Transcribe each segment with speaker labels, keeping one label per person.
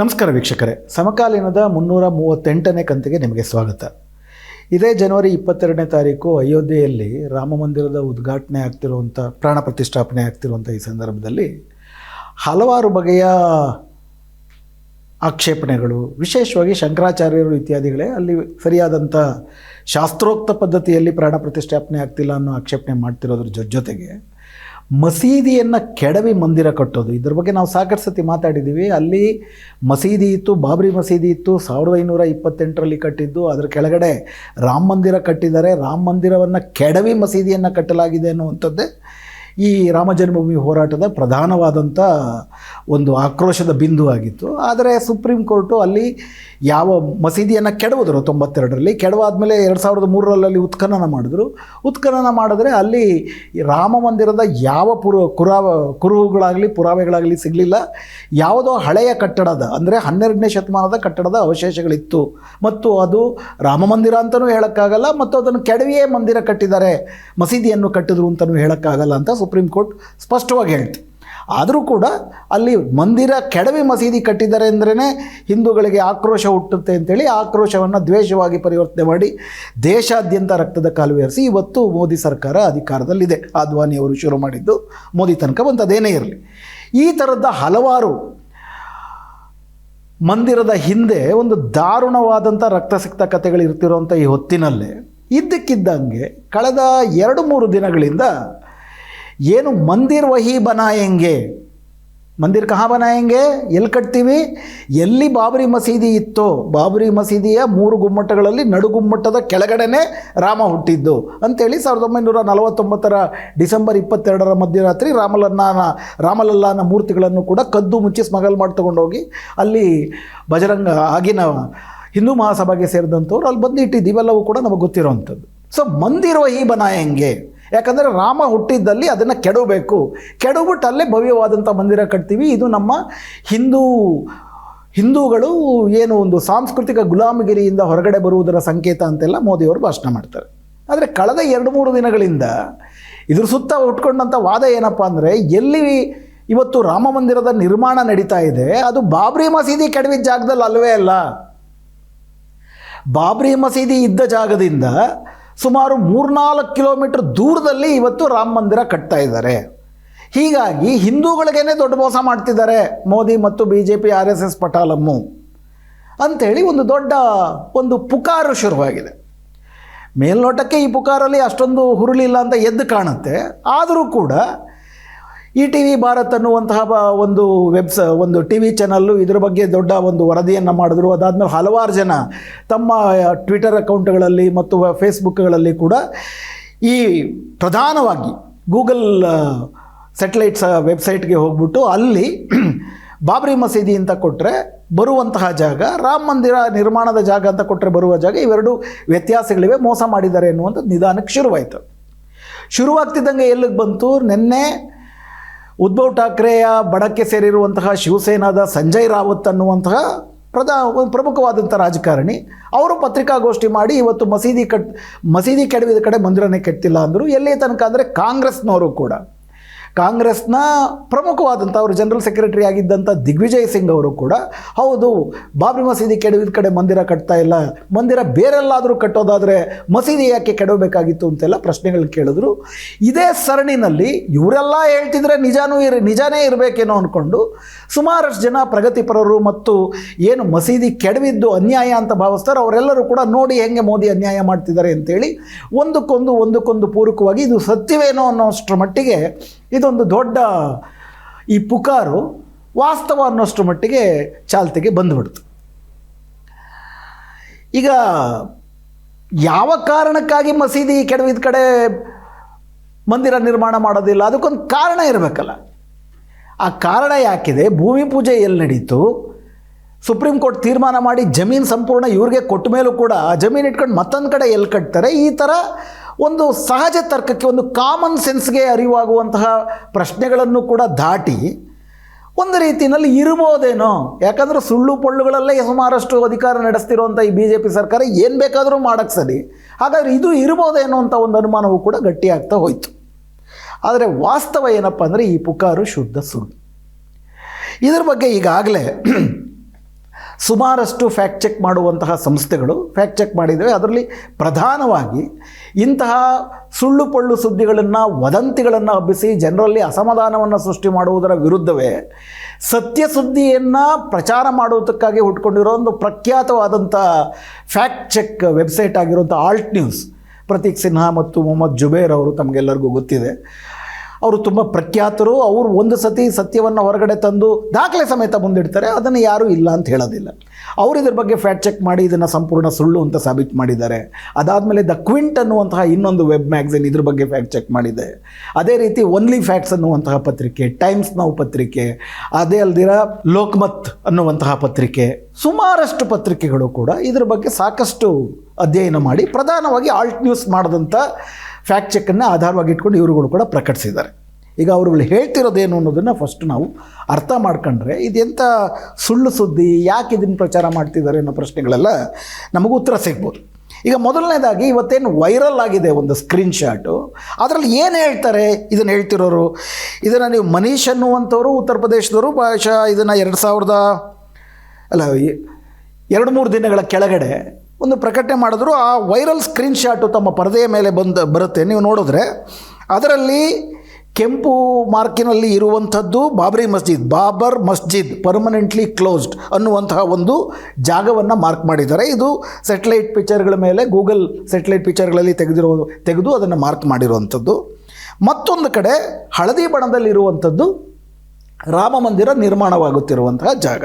Speaker 1: ನಮಸ್ಕಾರ ವೀಕ್ಷಕರೇ. ಸಮಕಾಲೀನದ ಮುನ್ನೂರ ಮೂವತ್ತೆಂಟನೇ ಕಂತಿಗೆ ನಿಮಗೆ ಸ್ವಾಗತ. ಇದೇ ಜನವರಿ ಇಪ್ಪತ್ತೆರಡನೇ ತಾರೀಕು ಅಯೋಧ್ಯೆಯಲ್ಲಿ ರಾಮ ಮಂದಿರದ ಉದ್ಘಾಟನೆ ಆಗ್ತಿರುವಂಥ, ಪ್ರಾಣ ಪ್ರತಿಷ್ಠಾಪನೆ ಆಗ್ತಿರುವಂಥ ಈ ಸಂದರ್ಭದಲ್ಲಿ ಹಲವಾರು ಬಗೆಯ ಆಕ್ಷೇಪಣೆಗಳು, ವಿಶೇಷವಾಗಿ ಶಂಕರಾಚಾರ್ಯರು ಇತ್ಯಾದಿಗಳೇ ಅಲ್ಲಿ ಸರಿಯಾದಂಥ ಶಾಸ್ತ್ರೋಕ್ತ ಪದ್ಧತಿಯಲ್ಲಿ ಪ್ರಾಣ ಪ್ರತಿಷ್ಠಾಪನೆ ಆಗ್ತಿಲ್ಲ ಅನ್ನೋ ಆಕ್ಷೇಪಣೆ ಮಾಡ್ತಿರೋದ್ರ ಜೊತೆಗೆ ಮಸೀದಿಯನ್ನು ಕೆಡವಿ ಮಂದಿರ ಕಟ್ಟೋದು. ಇದ್ರ ಬಗ್ಗೆ ನಾವು ಸಾಕಷ್ಟು ಸತಿ ಮಾತಾಡಿದ್ದೀವಿ ಅಲ್ಲಿ ಮಸೀದಿ ಇತ್ತು, ಬಾಬ್ರಿ ಮಸೀದಿ ಇತ್ತು, ಸಾವಿರದ ಐನೂರ ಇಪ್ಪತ್ತೆಂಟರಲ್ಲಿ ಕಟ್ಟಿದ್ದು. ಅದರ ಕೆಳಗಡೆ ರಾಮ ಮಂದಿರ ಕಟ್ಟಿದ್ದಾರೆ. ರಾಮ ಮಂದಿರವನ್ನು ಕೆಡವಿ ಮಸೀದಿಯನ್ನು ಕಟ್ಟಲಾಗಿದೆ ಅನ್ನುವಂಥದ್ದೇ ಈ ರಾಮ ಜನ್ಮಭೂಮಿ ಹೋರಾಟದ ಪ್ರಧಾನವಾದಂಥ ಒಂದು ಆಕ್ರೋಶದ ಬಿಂದು ಆಗಿತ್ತು. ಆದರೆ ಸುಪ್ರೀಂ ಕೋರ್ಟು ಅಲ್ಲಿ ಯಾವ ಮಸೀದಿಯನ್ನು ಕೆಡವಿದ್ರು ತೊಂಬತ್ತೆರಡರಲ್ಲಿ, ಕೆಡವಾದ್ಮೇಲೆ ಎರಡು ಸಾವಿರದ ಮೂರರಲ್ಲಿ ಉತ್ಖನನ ಮಾಡಿದ್ರು. ಉತ್ಖನನ ಮಾಡಿದ್ರೆ ಅಲ್ಲಿ ರಾಮ ಮಂದಿರದ ಯಾವ ಪುರ, ಕುರಾವ, ಕುರುಹುಗಳಾಗಲಿ, ಪುರಾವೆಗಳಾಗಲಿ ಸಿಗಲಿಲ್ಲ. ಯಾವುದೋ ಹಳೆಯ ಕಟ್ಟಡದ, ಅಂದರೆ ಹನ್ನೆರಡನೇ ಶತಮಾನದ ಕಟ್ಟಡದ ಅವಶೇಷಗಳಿತ್ತು. ಮತ್ತು ಅದು ರಾಮ ಮಂದಿರ ಅಂತಲೂ ಹೇಳೋಕ್ಕಾಗಲ್ಲ, ಮತ್ತು ಅದನ್ನು ಕೆಡವಿಯೇ ಮಂದಿರ ಕಟ್ಟಿದ್ದಾರೆ. ಮಸೀದಿಯನ್ನು ಕಟ್ಟಿದ್ರು ಅಂತಲೂ ಹೇಳೋಕ್ಕಾಗಲ್ಲ ಅಂತ ಸುಪ್ರೀಂ ಕೋರ್ಟ್ ಸ್ಪಷ್ಟವಾಗಿ ಹೇಳ್ತು. ಆದರೂ ಕೂಡ ಅಲ್ಲಿ ಮಂದಿರ ಕೆಡವಿ ಮಸೀದಿ ಕಟ್ಟಿದ್ದಾರೆ ಅಂದ್ರೇ ಹಿಂದೂಗಳಿಗೆ ಆಕ್ರೋಶ ಹುಟ್ಟುತ್ತೆ ಅಂತೇಳಿ ಆಕ್ರೋಶವನ್ನು ದ್ವೇಷವಾಗಿ ಪರಿವರ್ತನೆ ಮಾಡಿ ದೇಶಾದ್ಯಂತ ರಕ್ತದ ಕಾಲುವೆ ಹರಿಸಿ ಇವತ್ತು ಮೋದಿ ಸರ್ಕಾರ ಅಧಿಕಾರದಲ್ಲಿದೆ. ಆದ್ವಾನಿ ಅವರು ಶುರು ಮಾಡಿದ್ದು ಮೋದಿ ತನಕ ಬಂತದೇನೇ ಇರಲಿ. ಈ ಥರದ ಹಲವಾರು ಮಂದಿರದ ಹಿಂದೆ ಒಂದು ದಾರುಣವಾದಂಥ ರಕ್ತಸಿಕ್ತ ಕಥೆಗಳು ಈ ಹೊತ್ತಿನಲ್ಲೇ ಇದ್ದಕ್ಕಿದ್ದಂಗೆ ಕಳೆದ ಎರಡು ಮೂರು ದಿನಗಳಿಂದ ಏನು ಮಂದಿರ್ ವಹಿ ಬನಾಯಂಗೆ? ಮಂದಿರ್ ಕಹಾ ಬನಾಯಂಗೆ? ಎಲ್ಲಿ ಕಟ್ತೀವಿ? ಎಲ್ಲಿ ಬಾಬರಿ ಮಸೀದಿ ಇತ್ತೋ, ಬಾಬರಿ ಮಸೀದಿಯ ಮೂರು ಗುಮ್ಮಟಗಳಲ್ಲಿ ನಡುಗುಮ್ಮಟದ ಕೆಳಗಡೆನೇ ರಾಮ ಹುಟ್ಟಿದ್ದು. ಅಂತೇಳಿ ಸಾವಿರದ ಒಂಬೈನೂರ ನಲವತ್ತೊಂಬತ್ತರ ಡಿಸೆಂಬರ್ ಇಪ್ಪತ್ತೆರಡರ ಮಧ್ಯರಾತ್ರಿ ರಾಮಲಲ್ಲಾನ ರಾಮಲಲ್ಲಾನ ಮೂರ್ತಿಗಳನ್ನು ಕೂಡ ಕದ್ದು ಮುಚ್ಚಿ ಸ್ಮಗಲ್ ಮಾಡಿ ತಗೊಂಡೋಗಿ ಅಲ್ಲಿ ಬಜರಂಗ, ಆಗಿನ ಹಿಂದೂ ಮಹಾಸಭೆಗೆ ಸೇರಿದಂಥವ್ರು ಅಲ್ಲಿ ಬಂದು ಇಟ್ಟಿದ್ದು. ಇವೆಲ್ಲವೂ ಕೂಡ ನಮಗೆ ಗೊತ್ತಿರುವಂಥದ್ದು. ಸೊ ಮಂದಿರುವ ಈ ಬನಾಯಂಗೆ. ಯಾಕಂದರೆ ರಾಮ ಹುಟ್ಟಿದ್ದಲ್ಲಿ ಅದನ್ನು ಕೆಡಬೇಕು ಕೆಡಬಿಟ್ಟು ಅಲ್ಲೇ ಭವ್ಯವಾದಂಥ ಮಂದಿರ ಕಟ್ತೀವಿ. ಇದು ನಮ್ಮ ಹಿಂದೂ, ಹಿಂದೂಗಳು ಏನು ಒಂದು ಸಾಂಸ್ಕೃತಿಕ ಗುಲಾಮಗಿರಿಯಿಂದ ಹೊರಗಡೆ ಬರುವುದರ ಸಂಕೇತ ಅಂತೆಲ್ಲ ಮೋದಿಯವರು ಭಾಷಣ ಮಾಡ್ತಾರೆ. ಆದರೆ ಕಳೆದ ಎರಡು ಮೂರು ದಿನಗಳಿಂದ ಇದ್ರ ಸುತ್ತ ಉಟ್ಕೊಂಡಂಥ ವಾದ ಏನಪ್ಪ ಅಂದರೆ, ಎಲ್ಲಿ ಇವತ್ತು ರಾಮ ಮಂದಿರದ ನಿರ್ಮಾಣ ನಡೀತಾ ಇದೆ, ಅದು ಬಾಬ್ರಿ ಮಸೀದಿ ಕೆಡವಿದ ಜಾಗದಲ್ಲಿ ಅಲ್ಲವೇ ಅಲ್ಲ. ಬಾಬ್ರಿ ಮಸೀದಿ ಇದ್ದ ಜಾಗದಿಂದ ಸುಮಾರು ಮೂರ್ನಾಲ್ಕು ಕಿಲೋಮೀಟರ್ ದೂರದಲ್ಲಿ ಇವತ್ತು ರಾಮ ಮಂದಿರ ಕಟ್ತಾ ಇದ್ದಾರೆ. ಹೀಗಾಗಿ ಹಿಂದೂಗಳಿಗೇನೆ ದೊಡ್ಡ ಮೋಸ ಮಾಡ್ತಿದ್ದಾರೆ ಮೋದಿ ಮತ್ತು B J P R S S, ಪಟಾಲಮ್ಮು ಅಂಥೇಳಿ ಒಂದು ದೊಡ್ಡ ಒಂದು ಪುಕಾರು ಶುರುವಾಗಿದೆ. ಮೇಲ್ನೋಟಕ್ಕೆ ಈ ಪುಕಾರಲ್ಲಿ ಅಷ್ಟೊಂದು ಹುರುಳಿಲ್ಲ ಅಂತ ಎದ್ದು ಕಾಣುತ್ತೆ. ಆದರೂ ಕೂಡ ಇ ಟಿ ವಿ ಭಾರತ್ ಅನ್ನುವಂತಹ ಒಂದು ವೆಬ್ಸ ಒಂದು ಟಿ ವಿ ಚಾನಲ್ಲು ಇದ್ರ ಬಗ್ಗೆ ದೊಡ್ಡ ಒಂದು ವರದಿಯನ್ನು ಮಾಡಿದ್ರು. ಅದಾದಮೇಲೆ ಹಲವಾರು ಜನ ತಮ್ಮ ಟ್ವಿಟರ್ ಅಕೌಂಟ್ಗಳಲ್ಲಿ ಮತ್ತು ಫೇಸ್ಬುಕ್ಗಳಲ್ಲಿ ಕೂಡ ಈ ಪ್ರಧಾನವಾಗಿ ಗೂಗಲ್ ಸೆಟಲೈಟ್ಸ್ ವೆಬ್ಸೈಟ್ಗೆ ಹೋಗ್ಬಿಟ್ಟು ಅಲ್ಲಿ ಬಾಬ್ರಿ ಮಸೀದಿ ಅಂತ ಕೊಟ್ಟರೆ ಬರುವಂತಹ ಜಾಗ, ರಾಮ ಮಂದಿರ ನಿರ್ಮಾಣದ ಜಾಗ ಅಂತ ಕೊಟ್ಟರೆ ಬರುವ ಜಾಗ ಇವೆರಡು ವ್ಯತ್ಯಾಸಗಳಿವೆ. ಮೋಸ ಮಾಡಿದ್ದಾರೆ ಎನ್ನುವಂಥದ್ದು ನಿಧಾನಕ್ಕೆ ಶುರುವಾಯಿತು. ಶುರುವಾಗ್ತಿದ್ದಂಗೆ ಎಲ್ಲಿಗೆ ಬಂತು? ನಿನ್ನೆ ಉದ್ಧವ್ ಠಾಕ್ರೆಯ ಬಡಕ್ಕೆ ಸೇರಿರುವಂತಹ ಶಿವಸೇನಾದ ಸಂಜಯ್ ರಾವತ್ ಅನ್ನುವಂತಹ ಪ್ರಧಾ ಒಂದು ಪ್ರಮುಖವಾದಂಥ ರಾಜಕಾರಣಿ. ಅವರು ಪತ್ರಿಕಾಗೋಷ್ಠಿ ಮಾಡಿ ಇವತ್ತು ಮಸೀದಿ ಕಟ್, ಮಸೀದಿ ಕೆಡವಿದ ಕಡೆ ಮಂದಿರನೇ ಕೆಟ್ಟಿಲ್ಲ ಅಂದರು. ಎಲ್ಲಿ ತನಕ ಅಂದರೆ ಕಾಂಗ್ರೆಸ್ನವರು ಕೂಡ. ಕಾಂಗ್ರೆಸ್ನ ಪ್ರಮುಖವಾದಂಥ ಅವರು ಜನರಲ್ ಸೆಕ್ರೆಟರಿ ಆಗಿದ್ದಂಥ ದಿಗ್ವಿಜಯ್ ಸಿಂಗ್ ಅವರು ಕೂಡ, ಹೌದು, ಬಾಬ್ರಿ ಮಸೀದಿ ಕೆಡವಿದ ಕಡೆ ಮಂದಿರ ಕಟ್ತಾ ಇಲ್ಲ, ಮಂದಿರ ಬೇರೆಲ್ಲಾದರೂ ಕಟ್ಟೋದಾದರೆ ಮಸೀದಿ ಯಾಕೆ ಕೆಡಬೇಕಾಗಿತ್ತು ಅಂತೆಲ್ಲ ಪ್ರಶ್ನೆಗಳು ಕೇಳಿದ್ರು. ಇದೇ ಸರಣಿನಲ್ಲಿ ಇವರೆಲ್ಲ ಹೇಳ್ತಿದ್ರೆ ನಿಜಾನೂ ಇರ, ನಿಜಾನೇ ಇರಬೇಕೇನೋ ಅಂದ್ಕೊಂಡು ಸುಮಾರಷ್ಟು ಜನ ಪ್ರಗತಿಪರರು ಮತ್ತು ಏನು ಮಸೀದಿ ಕೆಡವಿದ್ದು ಅನ್ಯಾಯ ಅಂತ ಭಾವಿಸ್ತಾರೆ ಅವರೆಲ್ಲರೂ ಕೂಡ ನೋಡಿ ಹೆಂಗೆ ಮೋದಿ ಅನ್ಯಾಯ ಮಾಡ್ತಿದ್ದಾರೆ ಅಂತೇಳಿ ಒಂದಕ್ಕೊಂದು ಒಂದಕ್ಕೊಂದು ಪೂರಕವಾಗಿ ಇದು ಸತ್ಯವೇನೋ ಅನ್ನೋಷ್ಟರ ಮಟ್ಟಿಗೆ ಇದೊಂದು ದೊಡ್ಡ ಈ ಪುಕಾರು ವಾಸ್ತವ ಅನ್ನೋಷ್ಟು ಮಟ್ಟಿಗೆ ಚಾಲ್ತಿಗೆ ಬಂದುಬಿಡ್ತು. ಈಗ ಯಾವ ಕಾರಣಕ್ಕಾಗಿ ಮಸೀದಿ ಕೆಡವಿದ ಕಡೆ ಮಂದಿರ ನಿರ್ಮಾಣ ಮಾಡೋದಿಲ್ಲ? ಅದಕ್ಕೊಂದು ಕಾರಣ ಇರಬೇಕಲ್ಲ. ಆ ಕಾರಣ ಯಾಕಿದೆ? ಭೂಮಿ ಪೂಜೆ ಎಲ್ಲಿ ನಡೀತು? ಸುಪ್ರೀಂ ಕೋರ್ಟ್ ತೀರ್ಮಾನ ಮಾಡಿ ಜಮೀನು ಸಂಪೂರ್ಣ ಇವ್ರಿಗೆ ಕೊಟ್ಟ ಮೇಲೂ ಕೂಡ ಆ ಜಮೀನು ಇಟ್ಕೊಂಡು ಮತ್ತೊಂದು ಕಡೆ ಎಲ್ಲಿ ಕಟ್ತಾರೆ? ಈ ಥರ ಒಂದು ಸಹಜ ತರ್ಕಕ್ಕೆ, ಒಂದು ಕಾಮನ್ ಸೆನ್ಸ್ಗೆ ಅರಿವಾಗುವಂತಹ ಪ್ರಶ್ನೆಗಳನ್ನು ಕೂಡ ದಾಟಿ ಒಂದು ರೀತಿಯಲ್ಲಿ ಇರ್ಬೋದೇನೋ ಯಾಕಂದ್ರೆ ಸುಳ್ಳು ಪೊಳ್ಳುಗಳಲ್ಲೇ ಸುಮಾರಷ್ಟು ಅಧಿಕಾರ ನಡೆಸ್ತಿರುವಂಥ ಈ ಬಿ ಜೆ ಪಿ ಸರ್ಕಾರ ಏನು ಬೇಕಾದರೂ ಮಾಡೋಕ್ಕೆ ಸರಿ. ಹಾಗಾದರೆ ಇದು ಇರ್ಬೋದೇನೋ ಅಂತ ಒಂದು ಅನುಮಾನವೂ ಕೂಡ ಗಟ್ಟಿಯಾಗ್ತಾ ಹೋಯಿತು. ಆದರೆ ವಾಸ್ತವ ಏನಪ್ಪ ಅಂದರೆ ಈ ಪುಕಾರು ಶುದ್ಧ ಸುಳ್ಳು. ಇದ್ರ ಬಗ್ಗೆ ಈಗಾಗಲೇ ಸುಮಾರಷ್ಟು ಫ್ಯಾಕ್ಟ್ ಚೆಕ್ ಮಾಡುವಂತಹ ಸಂಸ್ಥೆಗಳು ಫ್ಯಾಕ್ಟ್ ಚೆಕ್ ಮಾಡಿದ್ದಾವೆ ಅದರಲ್ಲಿ ಪ್ರಧಾನವಾಗಿ ಇಂತಹ ಸುಳ್ಳು ಪಳ್ಳು ಸುದ್ದಿಗಳನ್ನು, ವದಂತಿಗಳನ್ನು ಹಬ್ಬಿಸಿ ಜನರಲ್ಲಿ ಅಸಮಾಧಾನವನ್ನು ಸೃಷ್ಟಿ ಮಾಡುವುದರ ವಿರುದ್ಧವೇ ಸತ್ಯ ಸುದ್ದಿಯನ್ನು ಪ್ರಚಾರ ಮಾಡುವುದಕ್ಕಾಗಿ ಹುಟ್ಕೊಂಡಿರೋ ಒಂದು ಪ್ರಖ್ಯಾತವಾದಂಥ ಫ್ಯಾಕ್ಟ್ ಚೆಕ್ ವೆಬ್ಸೈಟ್ ಆಗಿರುವಂಥ ಆಲ್ಟ್ ನ್ಯೂಸ್ ಪ್ರತೀಕ್ ಸಿನ್ಹಾ ಮತ್ತು ಮೊಹಮ್ಮದ್ ಜುಬೇರ್ ಅವರು ತಮಗೆಲ್ಲರಿಗೂ ಗೊತ್ತಿದೆ. ಅವರು ತುಂಬ ಪ್ರಖ್ಯಾತರು. ಅವರು ಒಂದು ಸತಿ ಸತ್ಯವನ್ನು ಹೊರಗಡೆ ತಂದು ದಾಖಲೆ ಸಮೇತ ಮುಂದಿಡ್ತಾರೆ. ಅದನ್ನು ಯಾರೂ ಇಲ್ಲ ಅಂತ ಹೇಳೋದಿಲ್ಲ. ಅವರು ಇದ್ರ ಬಗ್ಗೆ ಫ್ಯಾಟ್ ಚೆಕ್ ಮಾಡಿ ಇದನ್ನು ಸಂಪೂರ್ಣ ಸುಳ್ಳು ಅಂತ ಸಾಬೀತು ಮಾಡಿದ್ದಾರೆ. ಅದಾದಮೇಲೆ ದ ಕ್ವಿಂಟ್ ಅನ್ನುವಂತಹ ಇನ್ನೊಂದು ವೆಬ್ ಮ್ಯಾಗ್ಝಿನ್ ಇದ್ರ ಬಗ್ಗೆ ಫ್ಯಾಕ್ಟ್ ಚೆಕ್ ಮಾಡಿದೆ. ಅದೇ ರೀತಿ ಓನ್ಲಿ ಫ್ಯಾಕ್ಟ್ಸ್ ಅನ್ನುವಂತಹ ಪತ್ರಿಕೆ ಟೈಮ್ಸ್ ನಾವು ಪತ್ರಿಕೆ ಅದೇ ಅಲ್ದಿರ ಲೋಕ್ಮತ್ ಅನ್ನುವಂತಹ ಪತ್ರಿಕೆ, ಸುಮಾರಷ್ಟು ಪತ್ರಿಕೆಗಳು ಕೂಡ ಇದ್ರ ಬಗ್ಗೆ ಸಾಕಷ್ಟು ಅಧ್ಯಯನ ಮಾಡಿ ಪ್ರಧಾನವಾಗಿ ಆಲ್ಟ್ ನ್ಯೂಸ್ ಮಾಡಿದಂಥ ಫ್ಯಾಕ್ಟ್ ಚೆಕ್ಕನ್ನು ಆಧಾರವಾಗಿ ಇಟ್ಕೊಂಡು ಇವರುಗಳು ಕೂಡ ಪ್ರಕಟಿಸಿದ್ದಾರೆ. ಈಗ ಅವರುಗಳು ಹೇಳ್ತಿರೋದೇನು ಅನ್ನೋದನ್ನು ಫಸ್ಟ್ ನಾವು ಅರ್ಥ ಮಾಡ್ಕೊಂಡ್ರೆ ಇದೆಂಥ ಸುಳ್ಳು ಸುದ್ದಿ, ಯಾಕೆ ಇದನ್ನು ಪ್ರಚಾರ ಮಾಡ್ತಿದ್ದಾರೆ ಅನ್ನೋ ಪ್ರಶ್ನೆಗಳೆಲ್ಲ ನಮಗೂ ಉತ್ತರ ಸಿಗ್ಬೋದು. ಈಗ ಮೊದಲನೇದಾಗಿ ಇವತ್ತೇನು ವೈರಲ್ ಆಗಿದೆ ಒಂದು ಸ್ಕ್ರೀನ್ ಶಾಟು ಅದರಲ್ಲಿ ಏನು ಹೇಳ್ತಾರೆ ಇದನ್ನು ಹೇಳ್ತಿರೋರು? ಇದನ್ನು ನೀವು ಮನೀಶ್ ಅನ್ನುವಂಥವರು ಉತ್ತರ ಪ್ರದೇಶದವರು ಬಹುಶಃ ಇದನ್ನು ಎರಡು ಸಾವಿರದ ಅಲ್ಲ ಎರಡು ಮೂರು ದಿನಗಳ ಕೆಳಗಡೆ ಒಂದು ಪ್ರಕಟಣೆ ಮಾಡಿದ್ರು, ಆ ವೈರಲ್ ಸ್ಕ್ರೀನ್ ಶಾಟು ತಮ್ಮ ಪರದೆಯ ಮೇಲೆ ಬಂದು, ಬರುತ್ತೆ. ನೀವು ನೋಡಿದ್ರೆ ಅದರಲ್ಲಿ ಕೆಂಪು ಮಾರ್ಕಿನಲ್ಲಿ ಇರುವಂಥದ್ದು ಬಾಬರಿ ಮಸ್ಜಿದ್, ಬಾಬರ್ ಮಸ್ಜಿದ್ ಪರ್ಮನೆಂಟ್ಲಿ ಕ್ಲೋಸ್ಡ್ ಅನ್ನುವಂತಹ ಒಂದು ಜಾಗವನ್ನು ಮಾರ್ಕ್ ಮಾಡಿದ್ದಾರೆ. ಇದು ಸೆಟಲೈಟ್ ಪಿಕ್ಚರ್ಗಳ ಮೇಲೆ ಗೂಗಲ್ ಸೆಟಲೈಟ್ ಪಿಕ್ಚರ್ಗಳಲ್ಲಿ ತೆಗೆದಿರೋ, ತೆಗೆದು ಅದನ್ನು ಮಾರ್ಕ್ ಮಾಡಿರುವಂಥದ್ದು. ಮತ್ತೊಂದು ಕಡೆ ಹಳದಿ ಬಣ್ಣದಲ್ಲಿರುವಂಥದ್ದು ರಾಮ ಮಂದಿರ ನಿರ್ಮಾಣವಾಗುತ್ತಿರುವಂತಹ ಜಾಗ.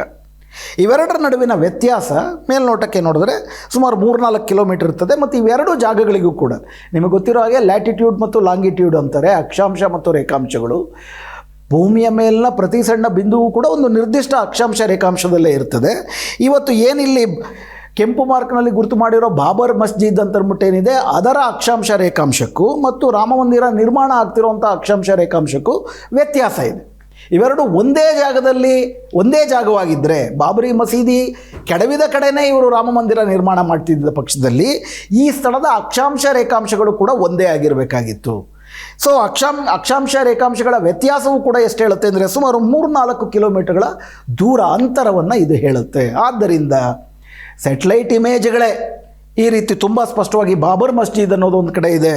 Speaker 1: ಇವೆರಡರ ನಡುವಿನ ವ್ಯತ್ಯಾಸ ಮೇಲ್ನೋಟಕ್ಕೆ ನೋಡಿದ್ರೆ ಸುಮಾರು ಮೂರ್ನಾಲ್ಕು ಕಿಲೋಮೀಟರ್ ಇರ್ತದೆ ಮತ್ತು ಇವೆರಡು ಜಾಗಗಳಿಗೂ ಕೂಡ. ನಿಮಗೆ ಗೊತ್ತಿರೋ ಹಾಗೆ ಲ್ಯಾಟಿಟ್ಯೂಡ್ ಮತ್ತು ಲಾಂಗಿಟ್ಯೂಡ್ ಅಂತಾರೆ, ಅಕ್ಷಾಂಶ ಮತ್ತು ರೇಖಾಂಶಗಳು. ಭೂಮಿಯ ಮೇಲಿನ ಪ್ರತಿ ಸಣ್ಣ ಬಿಂದುವು ಕೂಡ ಒಂದು ನಿರ್ದಿಷ್ಟ ಅಕ್ಷಾಂಶ ರೇಖಾಂಶದಲ್ಲೇ ಇರ್ತದೆ. ಇವತ್ತು ಏನಿಲ್ಲಿ ಕೆಂಪು ಮಾರ್ಕ್ನಲ್ಲಿ ಗುರುತು ಮಾಡಿರೋ ಬಾಬರ್ ಮಸ್ಜಿದ್ ಅಂತ ಅಂದ್ಬಿಟ್ಟು ಏನಿದೆ, ಅದರ ಅಕ್ಷಾಂಶ ರೇಖಾಂಶಕ್ಕೂ ಮತ್ತು ರಾಮ ಮಂದಿರ ನಿರ್ಮಾಣ ಆಗ್ತಿರುವಂಥ ಅಕ್ಷಾಂಶ ರೇಖಾಂಶಕ್ಕೂ ವ್ಯತ್ಯಾಸ ಇದೆ. ಇವೆರಡು ಒಂದೇ ಜಾಗದಲ್ಲಿ, ಒಂದೇ ಜಾಗವಾಗಿದ್ದರೆ ಬಾಬರಿ ಮಸೀದಿ ಕೆಡವಿದ ಕಡೆನೇ ಇವರು ರಾಮ ಮಂದಿರ ನಿರ್ಮಾಣ ಮಾಡ್ತಿದ್ದ ಪಕ್ಷದಲ್ಲಿ ಈ ಸ್ಥಳದ ಅಕ್ಷಾಂಶ ರೇಖಾಂಶಗಳು ಕೂಡ ಒಂದೇ ಆಗಿರಬೇಕಾಗಿತ್ತು. ಸೊ ಅಕ್ಷಾಂ, ಅಕ್ಷಾಂಶ ರೇಖಾಂಶಗಳ ವ್ಯತ್ಯಾಸವೂ ಕೂಡ ಎಷ್ಟು ಹೇಳುತ್ತೆ ಅಂದರೆ ಸುಮಾರು ಮೂರು ನಾಲ್ಕು ಕಿಲೋಮೀಟರ್ಗಳ ದೂರ ಅಂತರವನ್ನು ಇದು ಹೇಳುತ್ತೆ. ಆದ್ದರಿಂದ ಸೆಟ್ಲೈಟ್ ಇಮೇಜ್ಗಳೇ ಈ ರೀತಿ ತುಂಬ ಸ್ಪಷ್ಟವಾಗಿ ಬಾಬರ್ ಮಸ್ಜಿದ್ ಅನ್ನೋದು ಒಂದು ಕಡೆ ಇದೆ.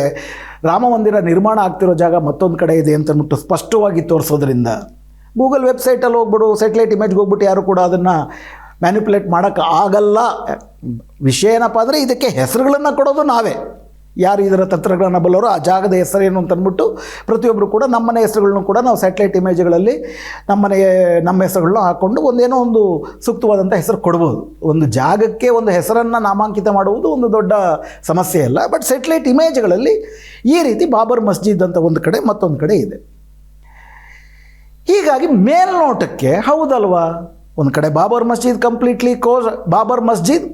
Speaker 1: ರಾಮ ಮಂದಿರ ನಿರ್ಮಾಣ ಆಗ್ತಿರೋ ಜಾಗ ಮತ್ತೊಂದು ಕಡೆ ಇದೆ ಅಂತ ಸ್ಪಷ್ಟವಾಗಿ ತೋರಿಸೋದ್ರಿಂದ ಗೂಗಲ್ ವೆಬ್ಸೈಟಲ್ಲಿ ಹೋಗ್ಬಿಡು, ಸೆಟ್ಲೈಟ್ ಇಮೇಜ್ಗೆ ಹೋಗ್ಬಿಟ್ಟು ಯಾರು ಕೂಡ ಅದನ್ನು ಮ್ಯಾನಿಪುಲೇಟ್ ಮಾಡೋಕ್ಕೆ ಆಗಲ್ಲ. ವಿಷಯ ಏನಪ್ಪ ಅಂದರೆ ಇದಕ್ಕೆ ಹೆಸರುಗಳನ್ನು ಕೊಡೋದು ನಾವೇ. ಯಾರು ಇದರ ತಂತ್ರಗಳನ್ನು ಬಲ್ಲರೋ ಆ ಜಾಗದ ಹೆಸರೇನು ಅಂತ ಅಂದ್ಬಿಟ್ಟು ಪ್ರತಿಯೊಬ್ಬರು ಕೂಡ ನಮ್ಮನೆ ಹೆಸರುಗಳನ್ನು ಕೂಡ ನಾವು ಸ್ಯಾಟಲೈಟ್ ಇಮೇಜ್ಗಳಲ್ಲಿ ನಮ್ಮನೆ, ನಮ್ಮ ಹೆಸರುಗಳನ್ನ ಹಾಕ್ಕೊಂಡು ಒಂದೇನೋ ಒಂದು ಸೂಕ್ತವಾದಂಥ ಹೆಸರು ಕೊಡ್ಬೋದು. ಒಂದು ಜಾಗಕ್ಕೆ ಒಂದು ಹೆಸರನ್ನು ನಾಮಾಂಕಿತ ಮಾಡುವುದು ಒಂದು ದೊಡ್ಡ ಸಮಸ್ಯೆ ಅಲ್ಲ. ಬಟ್ ಸ್ಯಾಟಲೈಟ್ ಇಮೇಜ್ಗಳಲ್ಲಿ ಈ ರೀತಿ ಬಾಬರ್ ಮಸ್ಜಿದ್ ಅಂತ ಒಂದು ಕಡೆ ಮತ್ತೊಂದು ಕಡೆ ಇದೆ. ಹೀಗಾಗಿ ಮೇಲ್ನೋಟಕ್ಕೆ ಹೌದಲ್ವಾ? ಒಂದು ಕಡೆ Babar Masjid completely close Babar Masjid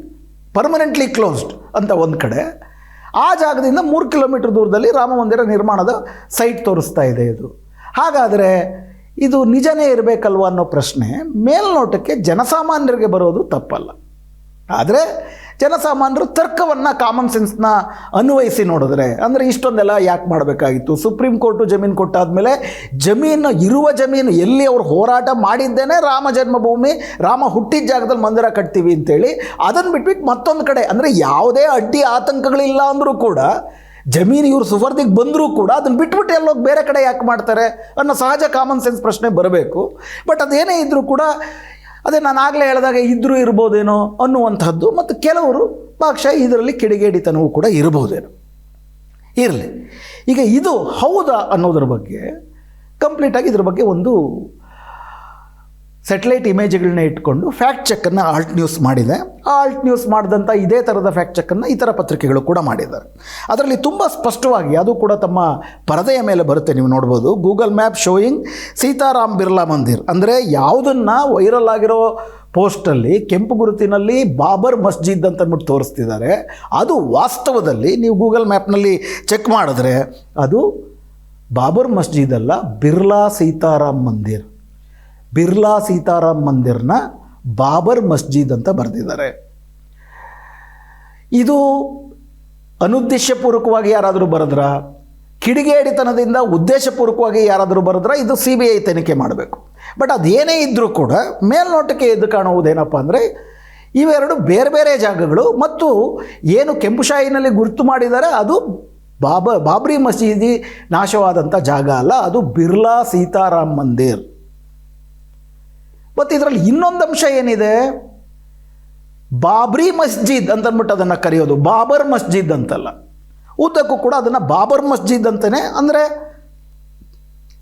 Speaker 1: permanently closed ಅಂತ ಒಂದು ಕಡೆ. ಆ ಜಾಗದಿಂದ ಮೂರು ಕಿಲೋಮೀಟರ್ ದೂರದಲ್ಲಿ ರಾಮ ಮಂದಿರ ನಿರ್ಮಾಣದ ಸೈಟ್ ತೋರಿಸ್ತಾ ಇದೆ ಇದು. ಹಾಗಾದರೆ ಇದು ನಿಜನೇ ಇರಬೇಕಲ್ವ ಅನ್ನೋ ಪ್ರಶ್ನೆ ಮೇಲ್ನೋಟಕ್ಕೆ ಜನಸಾಮಾನ್ಯರಿಗೆ ಬರೋದು ತಪ್ಪಲ್ಲ. ಆದರೆ ಜನಸಾಮಾನ್ಯರು ತರ್ಕವನ್ನು ಕಾಮನ್ ಸೆನ್ಸ್ನ ಅನ್ವಯಿಸಿ ನೋಡಿದ್ರೆ, ಅಂದರೆ ಇಷ್ಟೊಂದೆಲ್ಲ ಯಾಕೆ ಮಾಡಬೇಕಾಗಿತ್ತು? ಸುಪ್ರೀಂ ಕೋರ್ಟು ಜಮೀನು ಕೊಟ್ಟಾದಮೇಲೆ ಜಮೀನು, ಇರುವ ಜಮೀನು ಎಲ್ಲಿ ಅವರು ಹೋರಾಟ ಮಾಡಿದ್ದೇನೆ, ರಾಮ ಜನ್ಮಭೂಮಿ, ರಾಮ ಹುಟ್ಟಿದ ಜಾಗದಲ್ಲಿ ಮಂದಿರ ಕಟ್ತೀವಿ ಅಂತೇಳಿ, ಅದನ್ನು ಬಿಟ್ಬಿಟ್ಟು ಮತ್ತೊಂದು ಕಡೆ, ಅಂದರೆ ಯಾವುದೇ ಅಡ್ಡಿ ಆತಂಕಗಳಿಲ್ಲ ಅಂದರೂ ಕೂಡ, ಜಮೀನು ಇವರು ಸುವರ್ದಿಗೆ ಬಂದರೂ ಕೂಡ ಅದನ್ನು ಬಿಟ್ಬಿಟ್ಟು ಎಲ್ಲೋಗಿ ಬೇರೆ ಕಡೆ ಯಾಕೆ ಮಾಡ್ತಾರೆ ಅನ್ನೋ ಸಹಜ ಕಾಮನ್ ಸೆನ್ಸ್ ಪ್ರಶ್ನೆ ಬರಬೇಕು. ಬಟ್ ಅದೇನೇ ಇದ್ದರೂ ಕೂಡ ಅದೇ ನಾನು ಆಗಲೇ ಹೇಳಿದಾಗ ಇದ್ದರೂ ಇರ್ಬೋದೇನೋ ಅನ್ನುವಂಥದ್ದು ಮತ್ತು ಕೆಲವರು ಪಕ್ಷ ಇದರಲ್ಲಿ ಕಿಡಿಗೇಡಿತನವೂ ಕೂಡ ಇರ್ಬೋದೇನೋ. ಇರಲಿ. ಈಗ ಇದು ಹೌದಾ ಅನ್ನೋದ್ರ ಬಗ್ಗೆ, ಕಂಪ್ಲೀಟಾಗಿ ಇದ್ರ ಬಗ್ಗೆ ಒಂದು ಸೆಟಲೈಟ್ ಇಮೇಜ್ಗಳನ್ನ ಇಟ್ಕೊಂಡು ಫ್ಯಾಕ್ಟ್ ಚೆಕ್ಕನ್ನು ಆಲ್ಟ್ ನ್ಯೂಸ್ ಮಾಡಿದೆ. ಆ ಆಲ್ಟ್ ನ್ಯೂಸ್ ಮಾಡಿದಂಥ ಇದೇ ಥರದ ಫ್ಯಾಕ್ಟ್ ಚೆಕ್ಕನ್ನು ಇತರ ಪತ್ರಿಕೆಗಳು ಕೂಡ ಮಾಡಿದ್ದಾರೆ. ಅದರಲ್ಲಿ ತುಂಬ ಸ್ಪಷ್ಟವಾಗಿ ಅದು ಕೂಡ ತಮ್ಮ ಪರದೆಯ ಮೇಲೆ ಬರುತ್ತೆ, ನೀವು ನೋಡ್ಬೋದು. Google map showing Sitaram Birla Mandir. ಅಂದರೆ ಯಾವುದನ್ನು ವೈರಲ್ ಆಗಿರೋ ಪೋಸ್ಟಲ್ಲಿ ಕೆಂಪು ಗುರುತಿನಲ್ಲಿ ಬಾಬರ್ ಮಸ್ಜಿದ್ ಅಂತ ಅಂದ್ಬಿಟ್ಟು ತೋರಿಸ್ತಿದ್ದಾರೆ. ಅದು ವಾಸ್ತವದಲ್ಲಿ ನೀವು ಗೂಗಲ್ ಮ್ಯಾಪ್ನಲ್ಲಿ ಚೆಕ್ ಮಾಡಿದ್ರೆ ಅದು ಬಾಬರ್ ಮಸ್ಜಿದ್ ಅಲ್ಲ, ಬಿರ್ಲಾ ಸೀತಾರಾಮ್ ಮಂದಿರ್. ಬಿರ್ಲಾ ಸೀತಾರಾಮ್ ಮಂದಿರ್ನ ಬಾಬರ್ ಮಸ್ಜಿದ್ ಅಂತ ಬರೆದಿದ್ದಾರೆ. ಇದು ಅನುದ್ದೇಶಪೂರ್ವಕವಾಗಿ ಯಾರಾದರೂ ಬರೆದ್ರ? ಕಿಡಿಗೇಡಿತನದಿಂದ ಉದ್ದೇಶಪೂರ್ವಕವಾಗಿ ಯಾರಾದರೂ ಬರೆದ್ರ? ಇದು ಸಿ ಬಿ ಐ ತನಿಖೆ ಮಾಡಬೇಕು. ಬಟ್ ಅದೇನೇ ಇದ್ದರೂ ಕೂಡ ಮೇಲ್ನೋಟಕ್ಕೆ ಎದ್ದು ಕಾಣುವುದೇನಪ್ಪ ಅಂದರೆ, ಇವೆರಡು ಬೇರೆ ಬೇರೆ ಜಾಗಗಳು ಮತ್ತು ಏನು ಕೆಂಪುಶಾಹಿನಲ್ಲಿ ಗುರುತು ಮಾಡಿದ್ದಾರೆ ಅದು ಬಾಬ, ಬಾಬ್ರಿ ಮಸೀದಿ ನಾಶವಾದಂಥ ಜಾಗ ಅಲ್ಲ, ಅದು ಬಿರ್ಲಾ ಸೀತಾರಾಮ್ ಮಂದಿರ್. ಮತ್ತು ಇದರಲ್ಲಿ ಇನ್ನೊಂದು ಅಂಶ ಏನಿದೆ? ಬಾಬ್ರಿ ಮಸ್ಜಿದ್ ಅಂತ ಅಂದ್ಬಿಟ್ಟು ಅದನ್ನು ಕರೆಯೋದು. ಬಾಬರ್ ಮಸ್ಜಿದ್ ಅಂತಲ್ಲ. ಉದ್ದಕ್ಕೂ ಕೂಡ ಅದನ್ನು ಬಾಬರ್ ಮಸ್ಜಿದ್ ಅಂತಲೇ ಅಂದರೆ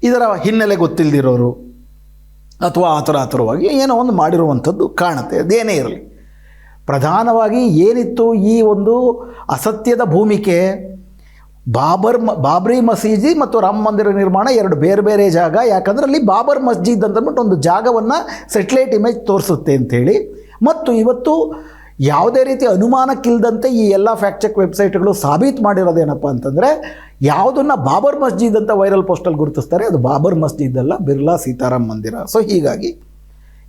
Speaker 1: ಇದರ ಹಿನ್ನೆಲೆ ಗೊತ್ತಿಲ್ಲದಿರೋರು ಅಥವಾ ಆತರ ಆತರವಾಗಿ ಏನೋ ಒಂದು ಮಾಡಿರುವಂಥದ್ದು ಕಾಣುತ್ತೆ. ಅದೇನೇ ಇರಲಿ. ಪ್ರಧಾನವಾಗಿ ಏನಿತ್ತು ಈ ಒಂದು ಅಸತ್ಯದ ಭೂಮಿಕೆ? ಬಾಬರ್ ಮ, ಬಾಬ್ರಿ ಮಸೀದಿ ಮತ್ತು ರಾಮ ಮಂದಿರ ನಿರ್ಮಾಣ ಎರಡು ಬೇರೆ ಬೇರೆ ಜಾಗ. ಯಾಕಂದರೆ ಅಲ್ಲಿ ಬಾಬರ್ ಮಸ್ಜಿದ್ ಅಂತಂದ್ಬಿಟ್ಟು ಒಂದು ಜಾಗವನ್ನು ಸೆಟ್ಲೈಟ್ ಇಮೇಜ್ ತೋರಿಸುತ್ತೆ ಅಂಥೇಳಿ ಮತ್ತು ಇವತ್ತು ಯಾವುದೇ ರೀತಿ ಅನುಮಾನಕ್ಕಿಲ್ಲದಂತೆ ಈ ಎಲ್ಲ ಫ್ಯಾಕ್ಟ್ ಚೆಕ್ ವೆಬ್ಸೈಟ್ಗಳು ಸಾಬೀತು ಮಾಡಿರೋದೇನಪ್ಪ ಅಂತಂದರೆ, ಯಾವುದನ್ನು ಬಾಬರ್ ಮಸ್ಜಿದ್ ಅಂತ ವೈರಲ್ ಪೋಸ್ಟಲ್ಲಿ ಗುರುತಿಸ್ತಾರೆ, ಅದು ಬಾಬರ್ ಮಸ್ಜಿದ್ ಅಲ್ಲ, ಬಿರ್ಲಾ ಸೀತಾರಾಮ್ ಮಂದಿರ. ಸೊ ಹೀಗಾಗಿ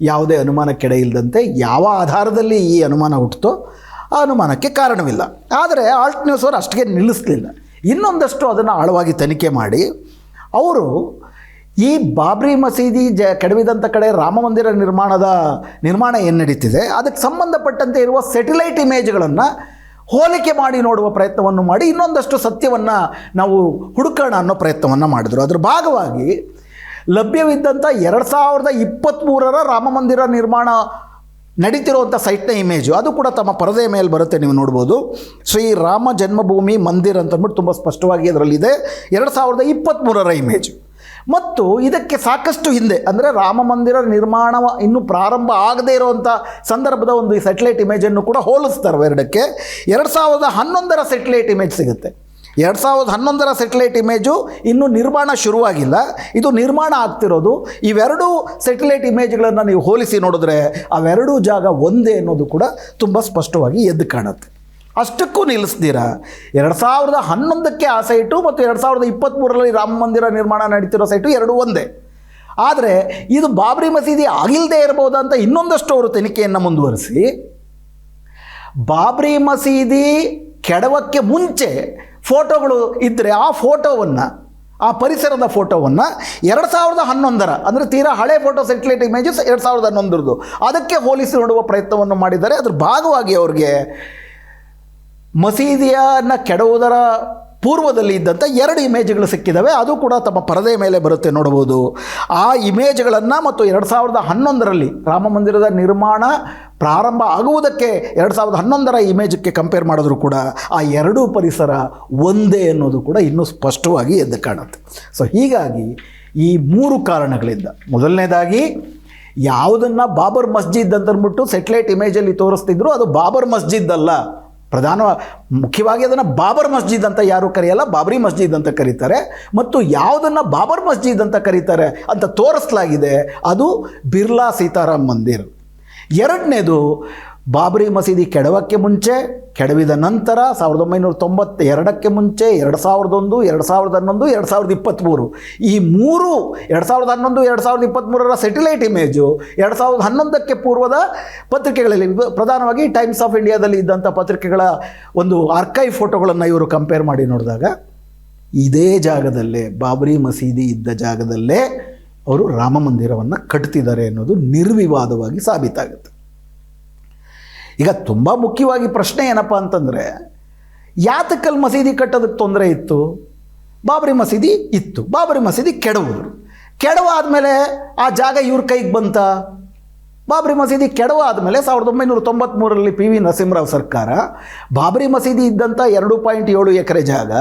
Speaker 1: ಯಾವುದೇ ಅನುಮಾನಕ್ಕೆಡೆ ಇಲ್ಲದಂತೆ ಯಾವ ಆಧಾರದಲ್ಲಿ ಈ ಅನುಮಾನ ಹುಟ್ಟಿತೋ ಆ ಅನುಮಾನಕ್ಕೆ ಕಾರಣವಿಲ್ಲ. ಆದರೆ ಆಲ್ಟ್ ನ್ಯೂಸ್ ಅವರು ಅಷ್ಟಿಗೆ ನಿಲ್ಲಿಸಲಿಲ್ಲ. ಇನ್ನೊಂದಷ್ಟು ಅದನ್ನು ಆಳವಾಗಿ ತನಿಖೆ ಮಾಡಿ, ಅವರು ಈ ಬಾಬ್ರಿ ಮಸೀದಿ ಜ ಕೆಡವಿದಂಥ ಕಡೆ ರಾಮ ಮಂದಿರ ನಿರ್ಮಾಣದ ನಿರ್ಮಾಣ ಏನು ನಡೀತಿದೆ, ಅದಕ್ಕೆ ಸಂಬಂಧಪಟ್ಟಂತೆ ಇರುವ ಸೆಟಿಲೈಟ್ ಇಮೇಜ್ಗಳನ್ನು ಹೋಲಿಕೆ ಮಾಡಿ ನೋಡುವ ಪ್ರಯತ್ನವನ್ನು ಮಾಡಿ, ಇನ್ನೊಂದಷ್ಟು ಸತ್ಯವನ್ನು ನಾವು ಹುಡುಕೋಣ ಅನ್ನೋ ಪ್ರಯತ್ನವನ್ನು ಮಾಡಿದರು. ಅದರ ಭಾಗವಾಗಿ ಲಭ್ಯವಿದ್ದಂಥ ಎರಡು ಸಾವಿರದ ಇಪ್ಪತ್ತ್ಮೂರರ ರಾಮ ಮಂದಿರ ನಿರ್ಮಾಣ ನಡೀತಿರುವಂಥ ಸೈಟ್ನ ಇಮೇಜು ಅದು ಕೂಡ ತಮ್ಮ ಪರದೆಯ ಮೇಲೆ ಬರುತ್ತೆ, ನೀವು ನೋಡ್ಬೋದು. ಶ್ರೀ ರಾಮ ಜನ್ಮಭೂಮಿ ಮಂದಿರ್ ಅಂತಂದ್ಬಿಟ್ಟು ತುಂಬ ಸ್ಪಷ್ಟವಾಗಿ ಅದರಲ್ಲಿದೆ. ಎರಡು ಸಾವಿರದ ಇಪ್ಪತ್ತ್ಮೂರರ ಇಮೇಜು ಮತ್ತು ಇದಕ್ಕೆ ಸಾಕಷ್ಟು ಹಿಂದೆ, ಅಂದರೆ ರಾಮ ಮಂದಿರ ನಿರ್ಮಾಣ ಇನ್ನೂ ಪ್ರಾರಂಭ ಆಗದೇ ಇರುವಂಥ ಸಂದರ್ಭದ ಒಂದು ಈ ಸೆಟ್ಲೈಟ್ ಇಮೇಜನ್ನು ಕೂಡ ಹೋಲಿಸ್ತಾರೆ ಎರಡಕ್ಕೆ ಎರಡು ಸಾವಿರದ ಹನ್ನೊಂದರ ಸೆಟ್ಲೈಟ್ ಇಮೇಜ್ ಸಿಗುತ್ತೆ. ಎರಡು ಸಾವಿರದ ಹನ್ನೊಂದರ ಸೆಟಲೈಟ್ ಇಮೇಜು ಇನ್ನೂ ನಿರ್ಮಾಣ ಶುರುವಾಗಿಲ್ಲ. ಇದು ನಿರ್ಮಾಣ ಆಗ್ತಿರೋದು. ಇವೆರಡೂ ಸೆಟಲೈಟ್ ಇಮೇಜ್ಗಳನ್ನು ನೀವು ಹೋಲಿಸಿ ನೋಡಿದ್ರೆ ಅವೆರಡೂ ಜಾಗ ಒಂದೇ ಅನ್ನೋದು ಕೂಡ ತುಂಬ ಸ್ಪಷ್ಟವಾಗಿ ಎದ್ದು ಕಾಣುತ್ತೆ. ಅಷ್ಟಕ್ಕೂ ನಿಲ್ಲಿಸ್ದೀರ ಎರಡು ಸಾವಿರದ ಹನ್ನೊಂದಕ್ಕೆ ಆ ಸೈಟು ಮತ್ತು ಎರಡು ಸಾವಿರದ ಇಪ್ಪತ್ತ್ಮೂರರಲ್ಲಿ ರಾಮ ಮಂದಿರ ನಿರ್ಮಾಣ ನಡೀತಿರೋ ಸೈಟು ಎರಡೂ ಒಂದೇ. ಆದರೆ ಇದು ಬಾಬ್ರಿ ಮಸೀದಿ ಆಗಿಲ್ಲದೆ ಅಂತ ಇನ್ನೊಂದಷ್ಟು ಅವರು ತನಿಖೆಯನ್ನು ಮುಂದುವರಿಸಿ, ಬಾಬ್ರಿ ಮಸೀದಿ ಕೆಡವಕ್ಕೆ ಮುಂಚೆ ಫೋಟೋಗಳು ಇದ್ದರೆ ಆ ಫೋಟೋವನ್ನು, ಆ ಪರಿಸರದ ಫೋಟೋವನ್ನು ಎರಡು ಸಾವಿರದ ಹನ್ನೊಂದರ, ಅಂದರೆ ತೀರಾ ಹಳೆ ಫೋಟೋ ಸೆಟ್ಲೈಟ್ ಇಮೇಜಸ್ ಎರಡು ಸಾವಿರದ ಹನ್ನೊಂದರದು ಅದಕ್ಕೆ ಹೋಲಿಸಿ ನೋಡುವ ಪ್ರಯತ್ನವನ್ನು ಮಾಡಿದ್ದಾರೆ ಅದ್ರ ಭಾಗವಾಗಿ ಅವ್ರಿಗೆ ಮಸೀದಿಯನ್ನು ಕೆಡವುವುದರ ಪೂರ್ವದಲ್ಲಿ ಇದ್ದಂಥ ಎರಡು ಇಮೇಜ್ಗಳು ಸಿಕ್ಕಿದ್ದಾವೆ ಅದು ಕೂಡ ತಮ್ಮ ಪರದೆ ಮೇಲೆ ಬರುತ್ತೆ ನೋಡಬಹುದು. ಆ ಇಮೇಜ್ಗಳನ್ನು ಮತ್ತು ಎರಡು ಸಾವಿರದ ಹನ್ನೊಂದರಲ್ಲಿ ರಾಮ ಮಂದಿರದ ನಿರ್ಮಾಣ ಪ್ರಾರಂಭ ಆಗುವುದಕ್ಕೆ ಎರಡು ಸಾವಿರದ ಹನ್ನೊಂದರ ಇಮೇಜಕ್ಕೆ ಕಂಪೇರ್ ಮಾಡಿದ್ರು ಕೂಡ ಆ ಎರಡೂ ಪರಿಸರ ಒಂದೇ ಅನ್ನೋದು ಕೂಡ ಇನ್ನೂ ಸ್ಪಷ್ಟವಾಗಿ ಎದ್ದು ಕಾಣುತ್ತೆ. ಸೊ ಹೀಗಾಗಿ ಈ ಮೂರು ಕಾರಣಗಳಿಂದ ಮೊದಲನೇದಾಗಿ ಯಾವುದನ್ನು ಬಾಬರ್ ಮಸ್ಜಿದ್ ಅಂತಂದ್ಬಿಟ್ಟು ಸೆಟ್ಲೈಟ್ ಇಮೇಜಲ್ಲಿ ತೋರಿಸ್ತಿದ್ರು, ಅದು ಬಾಬರ್ ಮಸ್ಜಿದ್ ಅಲ್ಲ. ಪ್ರಧಾನ ಮುಖ್ಯವಾಗಿ ಅದನ್ನು ಬಾಬರ್ ಮಸ್ಜಿದ್ ಅಂತ ಯಾರು ಕರೆಯಲ್ಲ? ಬಾಬರಿ ಮಸ್ಜಿದ್ ಅಂತ ಕರೀತಾರೆ. ಮತ್ತು ಯಾವುದನ್ನು ಬಾಬರ್ ಮಸ್ಜಿದ್ ಅಂತ ಕರೀತಾರೆ ಅಂತ ತೋರಿಸಲಾಗಿದೆ ಅದು ಬಿರ್ಲಾ ಸೀತಾರಾಮ್ ಮಂದಿರ್. ಎರಡನೇದು ಬಾಬ್ರಿ ಮಸೀದಿ ಕೆಡವಕ್ಕೆ ಮುಂಚೆ, ಕೆಡವಿದ ನಂತರ ಸಾವಿರದ ಒಂಬೈನೂರ ತೊಂಬತ್ತ ಎರಡಕ್ಕೆ ಮುಂಚೆ, ಎರಡು ಸಾವಿರದ ಒಂದು, ಎರಡು ಸಾವಿರದ ಹನ್ನೊಂದು, ಎರಡು ಸಾವಿರದ ಇಪ್ಪತ್ತ್ಮೂರು. ಈ ಮೂರು ಎರಡು ಸಾವಿರದ ಹನ್ನೊಂದು, ಎರಡು ಸಾವಿರದ ಇಪ್ಪತ್ತ್ಮೂರರ ಸೆಟಿಲೈಟ್ ಇಮೇಜು ಎರಡು ಸಾವಿರದ ಹನ್ನೊಂದಕ್ಕೆ ಪೂರ್ವದ ಪತ್ರಿಕೆಗಳಲ್ಲಿ ಪ್ರಧಾನವಾಗಿ ಟೈಮ್ಸ್ ಆಫ್ ಇಂಡಿಯಾದಲ್ಲಿ ಇದ್ದಂಥ ಪತ್ರಿಕೆಗಳ ಒಂದು ಆರ್ಕೈವ್ ಫೋಟೋಗಳನ್ನು ಇವರು ಕಂಪೇರ್ ಮಾಡಿ ನೋಡಿದಾಗ, ಇದೇ ಜಾಗದಲ್ಲೇ, ಬಾಬರಿ ಮಸೀದಿ ಇದ್ದ ಜಾಗದಲ್ಲೇ ಅವರು ರಾಮ ಮಂದಿರವನ್ನು ಕಟ್ತಿದ್ದಾರೆ ಅನ್ನೋದು ನಿರ್ವಿವಾದವಾಗಿ ಸಾಬೀತಾಗುತ್ತೆ. ಈಗ ತುಂಬ ಮುಖ್ಯವಾಗಿ ಪ್ರಶ್ನೆ ಏನಪ್ಪ ಅಂತಂದರೆ ಯಾತಕ್ಕಲ್ಲಿ ಮಸೀದಿ ಕಟ್ಟೋದಕ್ಕೆ ತೊಂದರೆ ಇತ್ತು? ಬಾಬರಿ ಮಸೀದಿ ಇತ್ತು. ಬಾಬರಿ ಮಸೀದಿ ಕೆಡವುದ್ರು ಕೆಡವಾದಮೇಲೆ ಆ ಜಾಗ ಇವ್ರ ಕೈಗೆ ಬಂತ? ಬಾಬರಿ ಮಸೀದಿ ಕೆಡವಾದ ಮೇಲೆ ಸಾವಿರದ ಒಂಬೈನೂರ ತೊಂಬತ್ತ್ಮೂರರಲ್ಲಿ ಪಿ ವಿ ನರಸಿಂಹರಾವ್ ಸರ್ಕಾರ ಬಾಬರಿ ಮಸೀದಿ ಇದ್ದಂಥ ಎರಡು ಪಾಯಿಂಟ್ ಏಳು ಎಕರೆ ಜಾಗ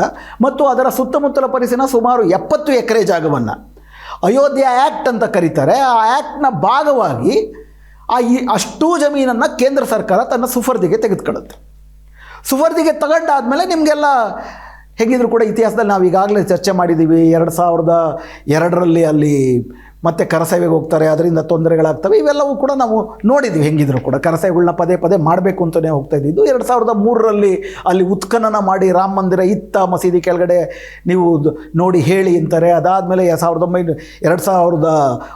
Speaker 1: ಮತ್ತು ಅದರ ಸುತ್ತಮುತ್ತಲ ಪರಿಸರ ಸುಮಾರು ಎಪ್ಪತ್ತು ಎಕರೆ ಜಾಗವನ್ನು ಅಯೋಧ್ಯೆ ಆ್ಯಕ್ಟ್ ಅಂತ ಕರೀತಾರೆ. ಆ ಆ್ಯಕ್ಟ್ನ ಭಾಗವಾಗಿ ಆ ಈ ಅಷ್ಟೂ ಜಮೀನನ್ನು ಕೇಂದ್ರ ಸರ್ಕಾರ ತನ್ನ ಸುಫರ್ದಿಗೆ ತೆಗೆದುಕೊಳ್ಳುತ್ತೆ. ಸುಫರ್ದಿಗೆ ತಗೊಂಡಾದ್ಮೇಲೆ ನಿಮಗೆಲ್ಲ ಹೇಗಿದ್ರು ಕೂಡ ಇತಿಹಾಸದಲ್ಲಿ ನಾವು ಈಗಾಗಲೇ ಚರ್ಚೆ ಮಾಡಿದ್ದೀವಿ, ಎರಡು ಸಾವಿರದ ಎರಡರಲ್ಲಿ ಅಲ್ಲಿ ಮತ್ತೆ ಕರಸೇವೆಗೆ ಹೋಗ್ತಾರೆ, ಅದರಿಂದ ತೊಂದರೆಗಳಾಗ್ತವೆ. ಇವೆಲ್ಲವೂ ಕೂಡ ನಾವು ನೋಡಿದ್ವಿ, ಹೆಂಗಿದ್ರು ಕೂಡ. ಕರಸೇವೆಗಳನ್ನ ಪದೇ ಪದೇ ಮಾಡಬೇಕು ಅಂತಲೇ ಹೋಗ್ತಾ ಇದ್ದಿದ್ದು. ಎರಡು ಸಾವಿರದ ಮೂರರಲ್ಲಿ ಅಲ್ಲಿ ಉತ್ಖನನ ಮಾಡಿ ರಾಮ ಮಂದಿರ ಇತ್ತ ಮಸೀದಿ ಕೆಳಗಡೆ ನೀವು ನೋಡಿ ಹೇಳಿ ಅಂತಾರೆ. ಅದಾದಮೇಲೆ ಸಾವಿರದ ಒಂಬೈನೂರ ಎರಡು ಸಾವಿರದ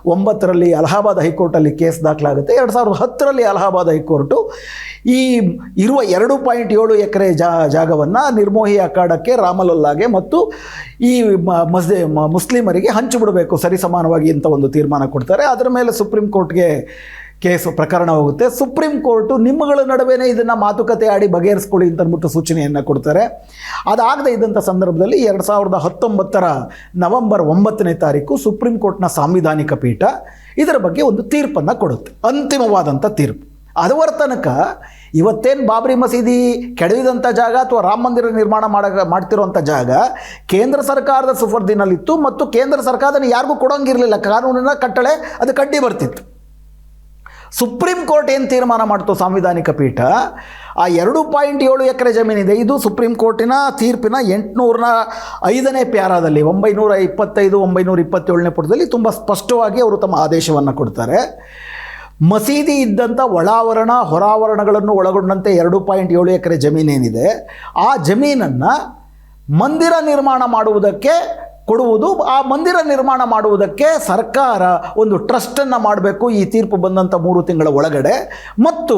Speaker 1: ಒಂಬತ್ತರಲ್ಲಿ ಅಲಹಾಬಾದ್ ಹೈಕೋರ್ಟಲ್ಲಿ ಕೇಸ್ ದಾಖಲಾಗುತ್ತೆ. ಎರಡು ಸಾವಿರದ ಹತ್ತರಲ್ಲಿ ಅಲಹಾಬಾದ್ ಹೈಕೋರ್ಟು ಈ ಇರುವ ಎರಡು ಪಾಯಿಂಟ್ ಏಳು ಎಕರೆ ಜಾಗವನ್ನು ನಿರ್ಮೋಹಿ ಅಖಾಡಕ್ಕೆ ರಾಮಲಲ್ಲಾಗೆ ಮತ್ತು ಈ ಮ- ಮಸ್ದೆ, ಮ- ಮುಸ್ಲಿಮರಿಗೆ ಹಂಚಿಬಿಡಬೇಕು ಸರಿಸಮಾನವಾಗಿ ಅಂತ ಒಂದು ತೀರ್ಮಾನ ಕೊಡ್ತಾರೆ. ಅದರ ಮೇಲೆ ಸುಪ್ರೀಂ ಕೋರ್ಟ್ಗೆ ಕೇಸು ಪ್ರಕರಣ ಹೋಗುತ್ತೆ. ಸುಪ್ರೀಂ ಕೋರ್ಟು ನಿಮ್ಮಗಳ ನಡುವೆನೇ ಇದನ್ನು ಮಾತುಕತೆ ಆಡಿ ಬಗೆಹರಿಸ್ಕೊಳ್ಳಿ ಅಂತ ಅಂದ್ಬಿಟ್ಟು ಸೂಚನೆಯನ್ನು ಕೊಡ್ತಾರೆ. ಅದಾಗದೇ ಇದ್ದಂಥ ಸಂದರ್ಭದಲ್ಲಿ ಎರಡು ಸಾವಿರದ ಹತ್ತೊಂಬತ್ತರ ನವೆಂಬರ್ ಒಂಬತ್ತನೇ ತಾರೀಕು ಸುಪ್ರೀಂ ಕೋರ್ಟ್ನ ಸಾಂವಿಧಾನಿಕ ಪೀಠ ಇದರ ಬಗ್ಗೆ ಒಂದು ತೀರ್ಪನ್ನು ಕೊಡುತ್ತೆ. ಅಂತಿಮವಾದಂಥ ತೀರ್ಪು. ಅದವರ ತನಕ ಇವತ್ತೇನು ಬಾಬ್ರಿ ಮಸೀದಿ ಕೆಡವಿದಂಥ ಜಾಗ ಅಥವಾ ರಾಮ ಮಂದಿರ ನಿರ್ಮಾಣ ಮಾಡ ಮಾಡ್ತಿರುವಂಥ ಜಾಗ ಕೇಂದ್ರ ಸರ್ಕಾರದ ಸುಫರ್ದಿನಲ್ಲಿತ್ತು ಮತ್ತು ಕೇಂದ್ರ ಸರ್ಕಾರದಲ್ಲಿ ಯಾರಿಗೂ ಕೊಡೋಂಗಿರಲಿಲ್ಲ. ಕಾನೂನಿನ ಕಟ್ಟಳೆ ಅದು ಕಡ್ಡಿ ಬರ್ತಿತ್ತು. ಸುಪ್ರೀಂ ಕೋರ್ಟ್ ಏನು ತೀರ್ಮಾನ ಮಾಡ್ತು ಸಾಂವಿಧಾನಿಕ ಪೀಠ? ಆ ಎರಡು ಪಾಯಿಂಟ್ ಏಳು ಎಕರೆ ಜಮೀನಿದೆ. ಇದು ಸುಪ್ರೀಂ ಕೋರ್ಟಿನ ತೀರ್ಪಿನ ಎಂಟುನೂರನ ಐದನೇ ಪ್ಯಾರಾದಲ್ಲಿ, ಒಂಬೈನೂರ ಇಪ್ಪತ್ತೈದು, ಒಂಬೈನೂರ ಇಪ್ಪತ್ತೇಳನೇ ಪುಟದಲ್ಲಿ ತುಂಬ ಸ್ಪಷ್ಟವಾಗಿ ಅವರು ತಮ್ಮ ಆದೇಶವನ್ನು ಕೊಡ್ತಾರೆ. ಮಸೀದಿ ಇದ್ದಂಥ ಒಳಾವರಣ, ಹೊರಾವರಣಗಳನ್ನು ಒಳಗೊಂಡಂತೆ ಎರಡು ಪಾಯಿಂಟ್ ಏಳು ಎಕರೆ ಜಮೀನೇನಿದೆ. ಆ ಜಮೀನನ್ನು ಮಂದಿರ ನಿರ್ಮಾಣ ಮಾಡುವುದಕ್ಕೆ ಕೊಡುವುದು, ಆ ಮಂದಿರ ನಿರ್ಮಾಣ ಮಾಡುವುದಕ್ಕೆ ಸರ್ಕಾರ ಒಂದು ಟ್ರಸ್ಟನ್ನು ಮಾಡಬೇಕು ಈ ತೀರ್ಪು ಬಂದಂಥ ಮೂರು ತಿಂಗಳ ಒಳಗಡೆ. ಮತ್ತು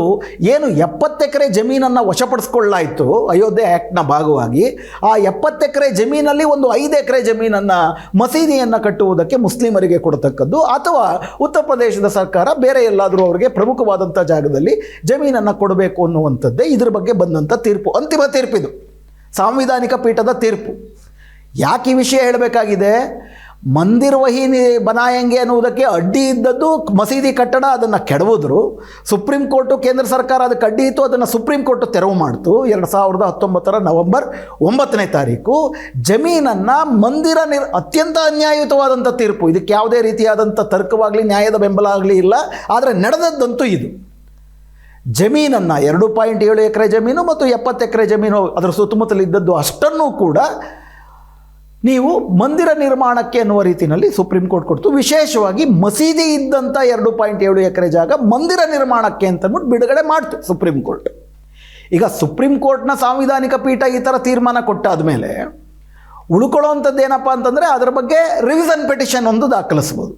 Speaker 1: ಏನು ಎಪ್ಪತ್ತು ಎಕರೆ ಜಮೀನನ್ನು ವಶಪಡಿಸ್ಕೊಳ್ಳಾಯಿತು ಅಯೋಧ್ಯೆ ಆ್ಯಕ್ಟ್ನ ಭಾಗವಾಗಿ, ಆ ಎಪ್ಪತ್ತು ಎಕರೆ ಜಮೀನಲ್ಲಿ ಒಂದು ಐದು ಎಕರೆ ಜಮೀನನ್ನು ಮಸೀದಿಯನ್ನು ಕಟ್ಟುವುದಕ್ಕೆ ಮುಸ್ಲಿಮರಿಗೆ ಕೊಡತಕ್ಕದ್ದು, ಅಥವಾ ಉತ್ತರ ಪ್ರದೇಶದ ಸರ್ಕಾರ ಬೇರೆ ಎಲ್ಲಾದರೂ ಅವರಿಗೆ ಪ್ರಮುಖವಾದಂಥ ಜಾಗದಲ್ಲಿ ಜಮೀನನ್ನು ಕೊಡಬೇಕು ಅನ್ನುವಂಥದ್ದೇ ಇದ್ರ ಬಗ್ಗೆ ಬಂದಂಥ ತೀರ್ಪು, ಅಂತಿಮ ತೀರ್ಪಿದು. ಸಾಂವಿಧಾನಿಕ ಪೀಠದ ತೀರ್ಪು. ಯಾಕೆ ಈ ವಿಷಯ ಹೇಳಬೇಕಾಗಿದೆ? ಮಂದಿರ್ ವಹಿನಿ ಬನಾಯಂಗೆ ಅನ್ನುವುದಕ್ಕೆ ಅಡ್ಡಿ ಇದ್ದದ್ದು ಮಸೀದಿ ಕಟ್ಟಡ ಅದನ್ನು ಕೆಡವಿದ್ರು. ಸುಪ್ರೀಂ ಕೋರ್ಟು ಕೇಂದ್ರ ಸರ್ಕಾರ ಅದಕ್ಕೆ ಅಡ್ಡಿ ಇತ್ತು, ಅದನ್ನು ಸುಪ್ರೀಂ ಕೋರ್ಟು ತೆರವು ಮಾಡಿತು. ಎರಡು ಸಾವಿರದ ಹತ್ತೊಂಬತ್ತರ ನವೆಂಬರ್ ಒಂಬತ್ತನೇ ತಾರೀಕು. ಜಮೀನನ್ನು ಮಂದಿರ ನಿರ್, ಅತ್ಯಂತ ಅನ್ಯಾಯುತವಾದಂಥ ತೀರ್ಪು. ಇದಕ್ಕೆ ಯಾವುದೇ ರೀತಿಯಾದಂಥ ತರ್ಕವಾಗಲಿ, ನ್ಯಾಯದ ಬೆಂಬಲ ಆಗಲಿ ಇಲ್ಲ. ಆದರೆ ನಡೆದದ್ದಂತೂ ಇದು. ಜಮೀನನ್ನು ಎರಡು ಪಾಯಿಂಟ್ ಏಳು ಎಕರೆ ಜಮೀನು ಮತ್ತು ಎಪ್ಪತ್ತು ಎಕರೆ ಜಮೀನು ಅದರ ಸುತ್ತಮುತ್ತಲಿದ್ದದ್ದು ಅಷ್ಟನ್ನೂ ಕೂಡ ನೀವು ಮಂದಿರ ನಿರ್ಮಾಣಕ್ಕೆ ಅನ್ನುವ ರೀತಿಯಲ್ಲಿ ಸುಪ್ರೀಂ ಕೋರ್ಟ್ ಕೊಡ್ತು. ವಿಶೇಷವಾಗಿ ಮಸೀದಿ ಇದ್ದಂಥ ಎರಡು ಪಾಯಿಂಟ್ ಏಳು ಎಕರೆ ಜಾಗ ಮಂದಿರ ನಿರ್ಮಾಣಕ್ಕೆ ಅಂತಂದ್ಬಿಟ್ಟು ಬಿಡುಗಡೆ ಮಾಡ್ತು ಸುಪ್ರೀಂ ಕೋರ್ಟ್. ಈಗ ಸುಪ್ರೀಂ ಕೋರ್ಟ್ನ ಸಾಂವಿಧಾನಿಕ ಪೀಠ ಈ ಥರ ತೀರ್ಮಾನ ಕೊಟ್ಟಾದ ಮೇಲೆ ಉಳ್ಕೊಳ್ಳೋವಂಥದ್ದು ಏನಪ್ಪ ಅಂತಂದರೆ ಅದರ ಬಗ್ಗೆ ರಿವಿಸನ್ ಪೆಟಿಷನ್ ಒಂದು ದಾಖಲಿಸ್ಬೋದು.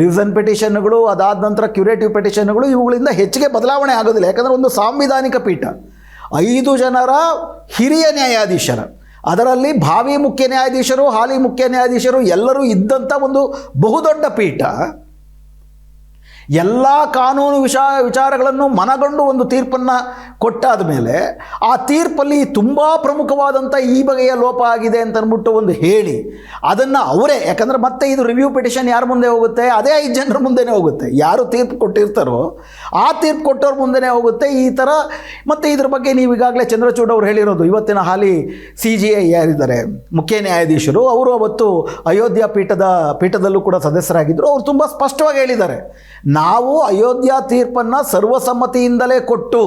Speaker 1: ರಿವಿಸನ್ ಪೆಟಿಷನ್ಗಳು ಅದಾದ ನಂತರ ಕ್ಯೂರೇಟಿವ್ ಪೆಟಿಷನ್ಗಳು ಇವುಗಳಿಂದ ಹೆಚ್ಚಿಗೆ ಬದಲಾವಣೆ ಆಗೋದಿಲ್ಲ. ಯಾಕಂದರೆ ಒಂದು ಸಾಂವಿಧಾನಿಕ ಪೀಠ. ಐದು ಜನರ ಹಿರಿಯ ನ್ಯಾಯಾಧೀಶರ. ಅದರಲ್ಲಿ ಭಾವಿ ಮುಖ್ಯ ನ್ಯಾಯಾಧೀಶರು ಹಾಲಿ ಮುಖ್ಯ ನ್ಯಾಯಾಧೀಶರು ಎಲ್ಲರೂ ಇದ್ದಂಥ ಒಂದು ಬಹುದೊಡ್ಡ ಪೀಠ. ಎಲ್ಲ ಕಾನೂನು ವಿಷಾ, ವಿಚಾರಗಳನ್ನು ಮನಗಂಡು ಒಂದು ತೀರ್ಪನ್ನು ಕೊಟ್ಟಾದ ಮೇಲೆ ಆ ತೀರ್ಪಲ್ಲಿ ತುಂಬ ಪ್ರಮುಖವಾದಂಥ ಈ ಬಗೆಯ ಲೋಪ ಆಗಿದೆ ಅಂತ ಒಂದು ಹೇಳಿ. ಅದನ್ನು ಅವರೇ, ಯಾಕಂದರೆ ಮತ್ತೆ ಇದು ರಿವ್ಯೂ ಪಿಟಿಷನ್ ಯಾರ ಮುಂದೆ ಹೋಗುತ್ತೆ? ಅದೇ ಐದು ಜನರ ಮುಂದೆನೇ ಹೋಗುತ್ತೆ. ಯಾರು ತೀರ್ಪು ಕೊಟ್ಟಿರ್ತಾರೋ, ಆ ತೀರ್ಪು ಕೊಟ್ಟವ್ರ ಮುಂದೆನೇ ಹೋಗುತ್ತೆ. ಈ ಥರ ಮತ್ತು ಇದ್ರ ಬಗ್ಗೆ ನೀವು ಈಗಾಗಲೇ ಚಂದ್ರಚೂಡ್ ಅವರು ಹೇಳಿರೋದು. ಇವತ್ತಿನ ಹಾಲಿ ಸಿ ಜಿ ಐ ಯಾರಿದ್ದಾರೆ? ಮುಖ್ಯ ನ್ಯಾಯಾಧೀಶರು. ಅವರು ಅವತ್ತು ಅಯೋಧ್ಯ ಪೀಠದ, ಪೀಠದಲ್ಲೂ ಕೂಡ ಸದಸ್ಯರಾಗಿದ್ದರು ಅವರು ತುಂಬ ಸ್ಪಷ್ಟವಾಗಿ ಹೇಳಿದ್ದಾರೆ. ನಾವು ಅಯೋಧ್ಯ ತೀರ್ಪನ್ನು ಸರ್ವಸಮ್ಮತಿಯಿಂದಲೇ ಕೊಟ್ಟು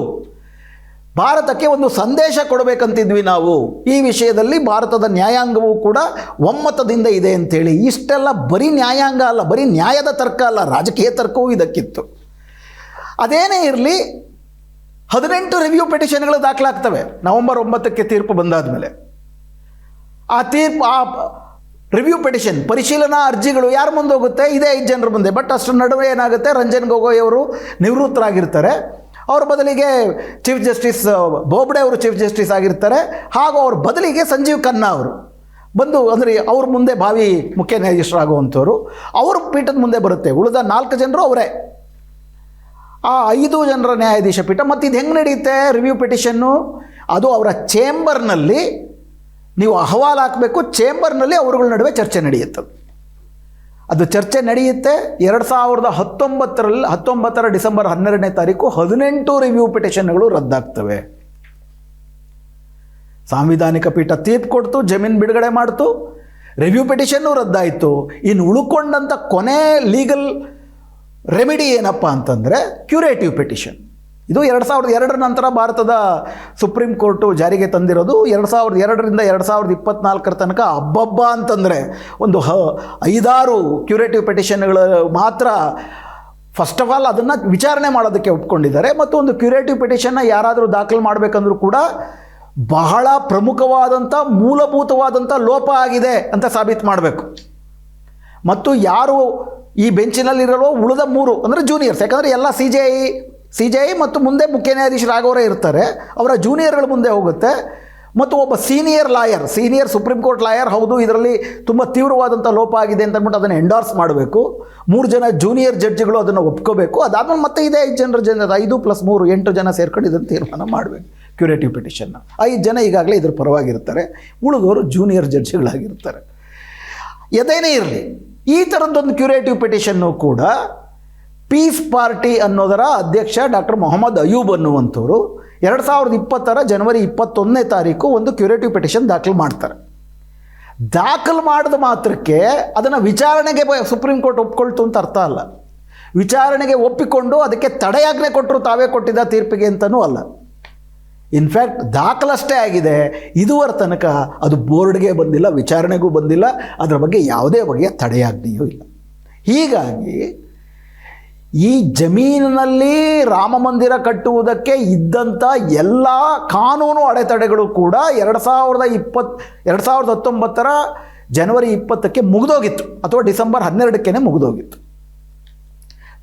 Speaker 1: ಭಾರತಕ್ಕೆ ಒಂದು ಸಂದೇಶ ಕೊಡಬೇಕಂತಿದ್ವಿ ನಾವು. ಈ ವಿಷಯದಲ್ಲಿ ಭಾರತದ ನ್ಯಾಯಾಂಗವೂ ಕೂಡ ಒಮ್ಮತದಿಂದ ಇದೆ ಅಂತೇಳಿ. ಇಷ್ಟೆಲ್ಲ ಬರೀ ನ್ಯಾಯಾಂಗ ಅಲ್ಲ, ಬರೀ ನ್ಯಾಯದ ತರ್ಕ ಅಲ್ಲ, ರಾಜಕೀಯ ತರ್ಕವೂ ಇದಕ್ಕಿತ್ತು. ಅದೇನೇ ಇರಲಿ, ಹದಿನೆಂಟು ರಿವ್ಯೂ ಪಿಟಿಷನ್ಗಳು ದಾಖಲಾಗ್ತವೆ. ನವೆಂಬರ್ ಒಂಬತ್ತಕ್ಕೆ ತೀರ್ಪು ಬಂದಾದ ಮೇಲೆ ಆ ತೀರ್ಪು, ಆ ರಿವ್ಯೂ ಪಿಟಿಷನ್ ಪರಿಶೀಲನಾ ಅರ್ಜಿಗಳು ಯಾರು ಮುಂದೆ ಹೋಗುತ್ತೆ ಇದೇ ಐದು ಜನರ ಮುಂದೆ. ಬಟ್ ಅಷ್ಟರ ನಡುವೆ ಏನಾಗುತ್ತೆ? ರಂಜನ್ ಗೊಗೊಯ್ ಅವರು ನಿವೃತ್ತರಾಗಿರ್ತಾರೆ. ಅವ್ರ ಬದಲಿಗೆ ಚೀಫ್ ಜಸ್ಟಿಸ್ ಬೋಬ್ಡೆ ಅವರು ಚೀಫ್ ಜಸ್ಟಿಸ್ ಆಗಿರ್ತಾರೆ. ಹಾಗೂ ಅವ್ರ ಬದಲಿಗೆ ಸಂಜೀವ್ ಖನ್ನಾ ಅವರು. ಬಂದು ಅಂದರೆ ಅವ್ರ ಮುಂದೆ ಭಾವಿ ಮುಖ್ಯ ನ್ಯಾಯಾಧೀಶರಾಗುವಂಥವ್ರು ಅವ್ರ ಪೀಠದ ಮುಂದೆ ಬರುತ್ತೆ. ಉಳಿದ ನಾಲ್ಕು ಜನರು ಅವರೇ. ಆ ಐದು ಜನರ ನ್ಯಾಯಾಧೀಶ ಪೀಠ. ಮತ್ತು ಇದು ಹೆಂಗೆ ನಡೆಯುತ್ತೆ ರಿವ್ಯೂ ಪಿಟಿಷನ್ನು ಅದು ಅವರ ಚೇಂಬರ್ನಲ್ಲಿ ನೀವು ಅಹವಾಲು ಹಾಕಬೇಕು, ಚೇಂಬರ್ನಲ್ಲಿ ಅವರುಗಳ ನಡುವೆ ಚರ್ಚೆ ನಡೆಯುತ್ತೆ. ಅದು ಚರ್ಚೆ ನಡೆಯುತ್ತೆ, ಎರಡು ಸಾವಿರದ ಹತ್ತೊಂಬತ್ತರಲ್ಲಿ, ಹತ್ತೊಂಬತ್ತರ ಡಿಸೆಂಬರ್ ಹನ್ನೆರಡನೇ ತಾರೀಕು ಹದಿನೆಂಟು ರಿವ್ಯೂ ಪಿಟಿಷನ್ಗಳು ರದ್ದಾಗ್ತವೆ. ಸಾಂವಿಧಾನಿಕ ಪೀಠ ತೀರ್ಪು ಕೊಡ್ತು, ಜಮೀನು ಬಿಡುಗಡೆ ಮಾಡ್ತು ರಿವ್ಯೂ ಪಿಟಿಷನ್ನು ರದ್ದಾಯಿತು. ಇನ್ನು ಉಳ್ಕೊಂಡಂಥ ಕೊನೆ ಲೀಗಲ್ ರೆಮಿಡಿ ಏನಪ್ಪ ಅಂತಂದರೆ ಕ್ಯೂರೇಟಿವ್ ಪಿಟಿಷನ್ ಇದು ಎರಡು ಸಾವಿರದ ಎರಡರ ನಂತರ ಭಾರತದ ಸುಪ್ರೀಂ ಕೋರ್ಟು ಜಾರಿಗೆ ತಂದಿರೋದು ಎರಡು ಸಾವಿರದ ಎರಡರಿಂದ ಎರಡು ಸಾವಿರದ ಇಪ್ಪತ್ನಾಲ್ಕರ ತನಕ ಹಬ್ಬಬ್ಬ ಅಂತಂದರೆ ಒಂದು ಹ, ಐದಾರು ಕ್ಯೂರೇಟಿವ್ ಪೆಟಿಷನ್ಗಳು ಮಾತ್ರ. ಫಸ್ಟ್ ಆಫ್ ಆಲ್ ಅದನ್ನು ವಿಚಾರಣೆ ಮಾಡೋದಕ್ಕೆ ಒಪ್ಕೊಂಡಿದ್ದಾರೆ. ಮತ್ತು ಒಂದು ಕ್ಯೂರೇಟಿವ್ ಪೆಟಿಷನ್ನ ಯಾರಾದರೂ ದಾಖಲು ಮಾಡಬೇಕಂದ್ರೂ ಕೂಡ ಬಹಳ ಪ್ರಮುಖವಾದಂಥ, ಮೂಲಭೂತವಾದಂಥ ಲೋಪ ಆಗಿದೆ ಅಂತ ಸಾಬೀತು ಮಾಡಬೇಕು. ಮತ್ತು ಯಾರು ಈ ಬೆಂಚಿನಲ್ಲಿರಲು ಉಳಿದ ಮೂರು ಅಂದರೆ ಜೂನಿಯರ್ಸ್ ಯಾಕಂದರೆ ಎಲ್ಲ C J I C J I ಮತ್ತು ಮುಂದೆ ಮುಖ್ಯ ನ್ಯಾಯಾಧೀಶರಾಗೋರೇ ಇರ್ತಾರೆ. ಅವರ ಜೂನಿಯರ್ಗಳು ಮುಂದೆ ಹೋಗುತ್ತೆ. ಮತ್ತು ಒಬ್ಬ senior lawyer senior Supreme Court lawyer ಹೌದು, ಇದರಲ್ಲಿ ತುಂಬ ತೀವ್ರವಾದಂಥ ಲೋಪ ಆಗಿದೆ ಅಂತ ಅಂದ್ಬಿಟ್ಟು ಅದನ್ನು ಎಂಡಾರ್ಸ್ ಮಾಡಬೇಕು. ಮೂರು ಜನ ಜೂನಿಯರ್ ಜಡ್ಜ್ಗಳು ಅದನ್ನು ಒಪ್ಕೋಬೇಕು. ಅದಾದಮೇಲೆ ಮತ್ತೆ ಇದೇ ಐದು ಜನರ ಜನ, ಐದು ಪ್ಲಸ್ ಮೂರು, ಎಂಟು ಜನ ಸೇರ್ಕೊಂಡು ಇದನ್ನು ತೀರ್ಮಾನ ಮಾಡಬೇಕು ಕ್ಯೂರೇಟಿವ್ ಪಿಟಿಷನ್ನ ಐದು ಜನ ಈಗಾಗಲೇ ಇದ್ರ ಪರವಾಗಿರ್ತಾರೆ. ಉಳಿದವರು ಜೂನಿಯರ್ ಜಡ್ಜ್ಗಳಾಗಿರ್ತಾರೆ ಎದೇನೇ ಇರಲಿ, ಈ ಥರದ್ದೊಂದು ಕ್ಯೂರೇಟಿವ್ ಪಿಟಿಷನ್ನು ಕೂಡ ಪೀಸ್ ಪಾರ್ಟಿ ಅನ್ನೋದರ ಅಧ್ಯಕ್ಷ ಡಾಕ್ಟರ್ ಮೊಹಮ್ಮದ್ ಅಯೂಬ್ ಅನ್ನುವಂಥವರು ಎರಡು ಸಾವಿರದ ಇಪ್ಪತ್ತರ ಜನವರಿ ಇಪ್ಪತ್ತೊಂದನೇ ತಾರೀಕು ಒಂದು ಕ್ಯೂರೇಟಿವ್ ಪಿಟಿಷನ್ ದಾಖಲು ಮಾಡ್ತಾರೆ. ದಾಖಲು ಮಾಡಿದ ಮಾತ್ರಕ್ಕೆ ಅದನ್ನು ವಿಚಾರಣೆಗೆ ಸುಪ್ರೀಂ ಕೋರ್ಟ್ ಒಪ್ಕೊಳ್ತು ಅಂತ ಅರ್ಥ ಅಲ್ಲ. ವಿಚಾರಣೆಗೆ ಒಪ್ಪಿಕೊಂಡು ಅದಕ್ಕೆ ತಡೆಯಾಜ್ಞೆ ಕೊಟ್ಟರು ತಾವೇ ಕೊಟ್ಟಿದ್ದ ತೀರ್ಪಿಗೆ ಅಂತಲೂ ಅಲ್ಲ. ಇನ್ಫ್ಯಾಕ್ಟ್ ದಾಖಲಷ್ಟೇ ಆಗಿದೆ. ಇದುವರ ತನಕ ಅದು ಬೋರ್ಡ್ಗೆ ಬಂದಿಲ್ಲ, ವಿಚಾರಣೆಗೂ ಬಂದಿಲ್ಲ, ಅದರ ಬಗ್ಗೆ ಯಾವುದೇ ಬಗೆಯ ತಡೆಯಾಜ್ಞೆಯೂ ಇಲ್ಲ. ಹೀಗಾಗಿ ಈ ಜಮೀನಿನಲ್ಲಿ ರಾಮ ಮಂದಿರ ಕಟ್ಟುವುದಕ್ಕೆ ಇದ್ದಂಥ ಎಲ್ಲ ಕಾನೂನು ಅಡೆತಡೆಗಳು ಕೂಡ ಎರಡು ಸಾವಿರದ ಇಪ್ಪತ್ತು ಎರಡು ಸಾವಿರದ ಹತ್ತೊಂಬತ್ತರ ಜನವರಿ ಇಪ್ಪತ್ತಕ್ಕೆ ಮುಗಿದೋಗಿತ್ತು ಅಥವಾ ಡಿಸೆಂಬರ್ ಹನ್ನೆರಡಕ್ಕೇ ಮುಗಿದೋಗಿತ್ತು.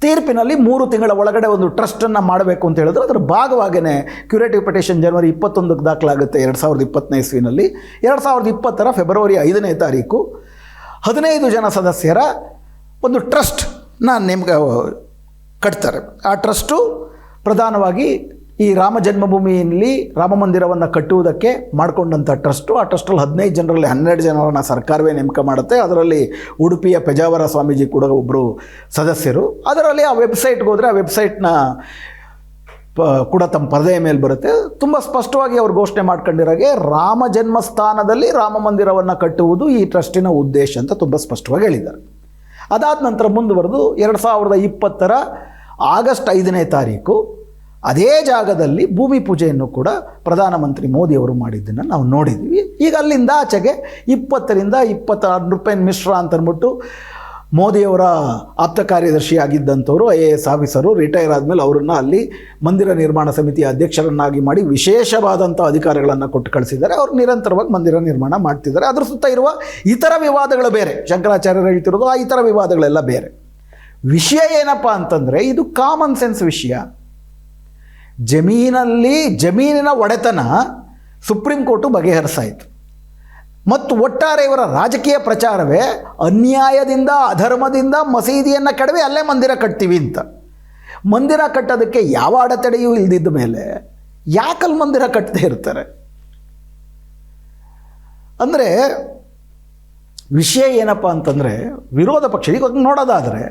Speaker 1: ತೀರ್ಪಿನಲ್ಲಿ ಮೂರು ತಿಂಗಳ ಒಳಗಡೆ ಒಂದು ಟ್ರಸ್ಟನ್ನು ಮಾಡಬೇಕು ಅಂತ ಹೇಳಿದ್ರೆ. ಅದರ ಭಾಗವಾಗಿಯೇ ಕ್ಯೂರೇಟಿವ್ ಪಿಟಿಷನ್ ಜನವರಿ ಇಪ್ಪತ್ತೊಂದಕ್ಕೆ ದಾಖಲಾಗುತ್ತೆ ಎರಡು ಸಾವಿರದ ಇಪ್ಪತ್ತನೇ ಇಸ್ವಿನಲ್ಲಿ. ಎರಡು ಸಾವಿರದ ಇಪ್ಪತ್ತರ ಫೆಬ್ರವರಿ ಐದನೇ ತಾರೀಕು. ಹದಿನೈದು ಜನ ಸದಸ್ಯರ ಒಂದು ಟ್ರಸ್ಟ್ನ ನೇಮಕ ಕಟ್ತಾರೆ. ಆ ಟ್ರಸ್ಟು ಪ್ರಧಾನವಾಗಿ ಈ ರಾಮ ಜನ್ಮಭೂಮಿಯಲ್ಲಿ ರಾಮ ಮಂದಿರವನ್ನು ಕಟ್ಟುವುದಕ್ಕೆ ಮಾಡಿಕೊಂಡಂಥ ಟ್ರಸ್ಟು. ಆ ಟ್ರಸ್ಟಲ್ಲಿ ಹದಿನೈದು ಜನರಲ್ಲಿ ಹನ್ನೆರಡು ಜನರನ್ನು ಸರ್ಕಾರವೇ ನೇಮಕ ಮಾಡುತ್ತೆ. ಅದರಲ್ಲಿ ಉಡುಪಿಯ ಪೆಜಾವರ ಸ್ವಾಮೀಜಿ ಕೂಡ ಒಬ್ಬರು ಸದಸ್ಯರು. ಅದರಲ್ಲಿ ಆ ವೆಬ್ಸೈಟ್ಗೆ ಹೋದರೆ ಆ ವೆಬ್ಸೈಟ್ನ ಪ, ಕೂಡ ತಮ್ಮ ಪರದೆಯ ಮೇಲೆ ಬರುತ್ತೆ. ತುಂಬ ಸ್ಪಷ್ಟವಾಗಿ ಅವ್ರು ಘೋಷಣೆ ಮಾಡ್ಕೊಂಡಿರೋಗೆ ರಾಮ ಜನ್ಮಸ್ಥಾನದಲ್ಲಿ ರಾಮ ಮಂದಿರವನ್ನು ಕಟ್ಟುವುದು ಈ ಟ್ರಸ್ಟಿನ ಉದ್ದೇಶ ಅಂತ ತುಂಬ ಸ್ಪಷ್ಟವಾಗಿ ಹೇಳಿದ್ದಾರೆ. ಅದಾದ ನಂತರ ಮುಂದುವರೆದು ಎರಡು ಸಾವಿರದ ಇಪ್ಪತ್ತರ ಆಗಸ್ಟ್ ಐದನೇ ತಾರೀಕು ಅದೇ ಜಾಗದಲ್ಲಿ ಭೂಮಿ ಪೂಜೆಯನ್ನು ಕೂಡ ಪ್ರಧಾನಮಂತ್ರಿ ಮೋದಿಯವರು ಮಾಡಿದ್ದನ್ನು ನಾವು ನೋಡಿದ್ವಿ. ಈಗ ಅಲ್ಲಿಂದ ಆಚೆಗೆ ಇಪ್ಪತ್ತರಿಂದ ಇಪ್ಪತ್ತಾರು ರೂಪಾಯಿ ಮಿಶ್ರಾ ಅಂತ ಅಂದ್ಬಿಟ್ಟು ಮೋದಿಯವರ ಆಪ್ತ ಕಾರ್ಯದರ್ಶಿ ಆಗಿದ್ದಂಥವರು I A S officer retire ಆದಮೇಲೆ ಅವರನ್ನು ಅಲ್ಲಿ ಮಂದಿರ ನಿರ್ಮಾಣ ಸಮಿತಿಯ ಅಧ್ಯಕ್ಷರನ್ನಾಗಿ ಮಾಡಿ ವಿಶೇಷವಾದಂಥ ಅಧಿಕಾರಗಳನ್ನು ಕೊಟ್ಟು ಕಳಿಸಿದ್ದಾರೆ. ಅವರು ನಿರಂತರವಾಗಿ ಮಂದಿರ ನಿರ್ಮಾಣ ಮಾಡ್ತಿದ್ದಾರೆ. ಅದರ ಸುತ್ತ ಇರುವ ಇತರ ವಿವಾದಗಳು ಬೇರೆ. ಶಂಕರಾಚಾರ್ಯರು ಹೇಳ್ತಿರೋದು ಆ ಇತರ ವಿವಾದಗಳೆಲ್ಲ ಬೇರೆ. ವಿಷಯ ಏನಪ್ಪ ಅಂತಂದರೆ ಇದು ಕಾಮನ್ ಸೆನ್ಸ್ ವಿಷಯ. ಜಮೀನಲ್ಲಿ ಜಮೀನಿನ ಒಡೆತನ ಸುಪ್ರೀಂ ಕೋರ್ಟು ಬಗೆಹರಿಸಾಯಿತು ಮತ್ತು ಒಟ್ಟಾರೆ ಇವರ ರಾಜಕೀಯ ಪ್ರಚಾರವೇ ಅನ್ಯಾಯದಿಂದ, ಅಧರ್ಮದಿಂದ ಮಸೀದಿಯನ್ನು ಕಡಿಮೆ ಅಲ್ಲೇ ಮಂದಿರ ಕಟ್ತೀವಿ ಅಂತ. ಮಂದಿರ ಕಟ್ಟೋದಕ್ಕೆ ಯಾವ ಅಡೆತಡೆಯೂ ಇಲ್ದಿದ್ದ ಮೇಲೆ ಯಾಕಲ್ಲಿ ಮಂದಿರ ಕಟ್ಟದೇ ಇರ್ತಾರೆ? ಅಂದರೆ ವಿಷಯ ಏನಪ್ಪ ಅಂತಂದರೆ ವಿರೋಧ ಪಕ್ಷ, ಈಗ ನೋಡೋದಾದರೆ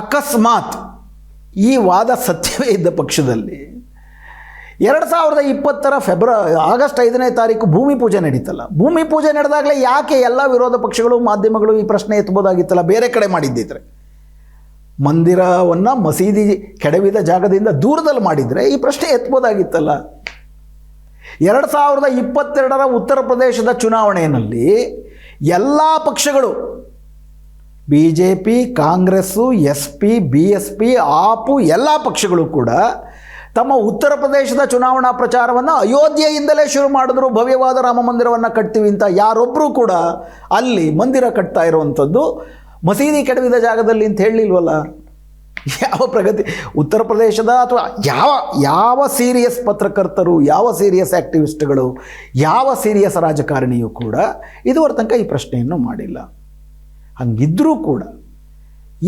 Speaker 1: ಅಕಸ್ಮಾತ್ ಈ ವಾದ ಸತ್ಯವೇ ಇದ್ದ ಪಕ್ಷದಲ್ಲಿ ಎರಡು ಸಾವಿರದ ಇಪ್ಪತ್ತರ ಫೆಬ್ರ, ಆಗಸ್ಟ್ ಐದನೇ ತಾರೀಕು ಭೂಮಿ ಪೂಜೆ ನಡೀತಲ್ಲ. ಭೂಮಿ ಪೂಜೆ ನಡೆದಾಗಲೇ ಯಾಕೆ ಎಲ್ಲ ವಿರೋಧ ಪಕ್ಷಗಳು, ಮಾಧ್ಯಮಗಳು ಈ ಪ್ರಶ್ನೆ ಎತ್ತಬೋದಾಗಿತ್ತಲ್ಲ ಬೇರೆ ಕಡೆ ಮಾಡಿದ್ದಿದ್ರೆ. ಮಂದಿರವನ್ನು ಮಸೀದಿ ಕೆಡವಿದ ಜಾಗದಿಂದ ದೂರದಲ್ಲಿ ಮಾಡಿದರೆ ಈ ಪ್ರಶ್ನೆ ಎತ್ಬೋದಾಗಿತ್ತಲ್ಲ ಎರಡು ಸಾವಿರದ ಇಪ್ಪತ್ತೆರಡರ ಉತ್ತರ ಪ್ರದೇಶದ ಚುನಾವಣೆಯಲ್ಲಿ ಎಲ್ಲ ಪಕ್ಷಗಳು B J P Congress S P B S P AAP ಎಲ್ಲ ಪಕ್ಷಗಳು ಕೂಡ ತಮ್ಮ ಉತ್ತರ ಪ್ರದೇಶದ ಚುನಾವಣಾ ಪ್ರಚಾರವನ್ನು ಅಯೋಧ್ಯೆಯಿಂದಲೇ ಶುರು ಮಾಡಿದ್ರು. ಭವ್ಯವಾದ ರಾಮ ಮಂದಿರವನ್ನು ಕಟ್ತೀವಿ ಅಂತ ಯಾರೊಬ್ಬರೂ ಕೂಡ ಅಲ್ಲಿ ಮಂದಿರ ಕಟ್ತಾ ಇರುವಂಥದ್ದು ಮಸೀದಿ ಕೆಡವಿದ ಜಾಗದಲ್ಲಿ ಅಂತ ಹೇಳಲಿಲ್ವಲ್ಲ? ಯಾವ ಪ್ರಗತಿ? ಉತ್ತರ ಪ್ರದೇಶದ ಅಥವಾ ಯಾವ ಯಾವ ಸೀರಿಯಸ್ ಪತ್ರಕರ್ತರು, ಯಾವ ಸೀರಿಯಸ್ ಆ್ಯಕ್ಟಿವಿಸ್ಟ್ಗಳು ಯಾವ ಸೀರಿಯಸ್ ರಾಜಕಾರಣಿಯೂ ಕೂಡ ಇದುವರ ತನಕ ಈ ಪ್ರಶ್ನೆಯನ್ನು ಮಾಡಿಲ್ಲ. ಹಂಗಿದ್ರೂ ಕೂಡ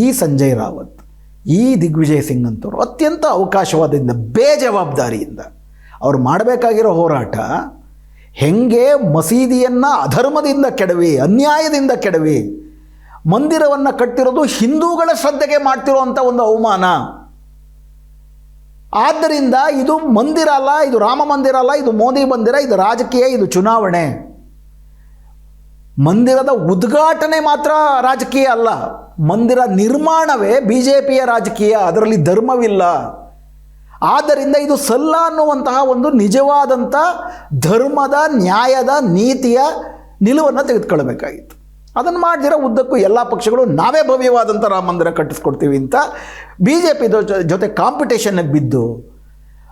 Speaker 1: ಈ ಸಂಜಯ್ ರಾವತ್, ಈ ದಿಗ್ವಿಜಯ್ ಸಿಂಗ್ ಅಂತವರು ಅತ್ಯಂತ ಅವಕಾಶವಾದದಿಂದ ಬೇಜವಾಬ್ದಾರಿಯಿಂದ ಅವ್ರು ಮಾಡಬೇಕಾಗಿರೋ ಹೋರಾಟ ಹೆಂಗೆ ಮಸೀದಿಯನ್ನು ಅಧರ್ಮದಿಂದ ಕೆಡವಿ, ಅನ್ಯಾಯದಿಂದ ಕೆಡವಿ, ಮಂದಿರವನ್ನು ಕಟ್ಟಿರೋದು ಹಿಂದೂಗಳ ಶ್ರದ್ಧೆಗೆ ಮಾಡ್ತಿರೋವಂಥ ಒಂದು ಅವಮಾನ. ಆದ್ದರಿಂದ ಇದು ಮಂದಿರ ಅಲ್ಲ, ಇದು ರಾಮ ಮಂದಿರ ಅಲ್ಲ, ಇದು ಮೋದಿ ಮಂದಿರ, ಇದು ರಾಜಕೀಯ, ಇದು ಚುನಾವಣೆ. ಮಂದಿರದ ಉದ್ಘಾಟನೆ ಮಾತ್ರ ರಾಜಕೀಯ ಅಲ್ಲ. ಮಂದಿರ ನಿರ್ಮಾಣವೇ ಬಿ ಜೆ ಪಿಯ ರಾಜಕೀಯ, ಅದರಲ್ಲಿ ಧರ್ಮವಿಲ್ಲ. ಆದ್ದರಿಂದ ಇದು ಸಲ್ಲ ಅನ್ನುವಂತಹ ಒಂದು ನಿಜವಾದಂಥ ಧರ್ಮದ, ನ್ಯಾಯದ, ನೀತಿಯ ನಿಲುವನ್ನು ತೆಗೆದುಕೊಳ್ಬೇಕಾಗಿತ್ತು ಅದನ್ನು ಮಾಡಿದಿರೋ ಉದ್ದಕ್ಕೂ ಎಲ್ಲ ಪಕ್ಷಗಳು ನಾವೇ ಭವ್ಯವಾದಂಥ ರಾಮ ಮಂದಿರ ಕಟ್ಟಿಸ್ಕೊಡ್ತೀವಿ ಅಂತ ಬಿ ಜೆ ಪಿ ಜೊತೆ ಕಾಂಪಿಟೇಷನ್ನಿಗೆ ಬಿದ್ದು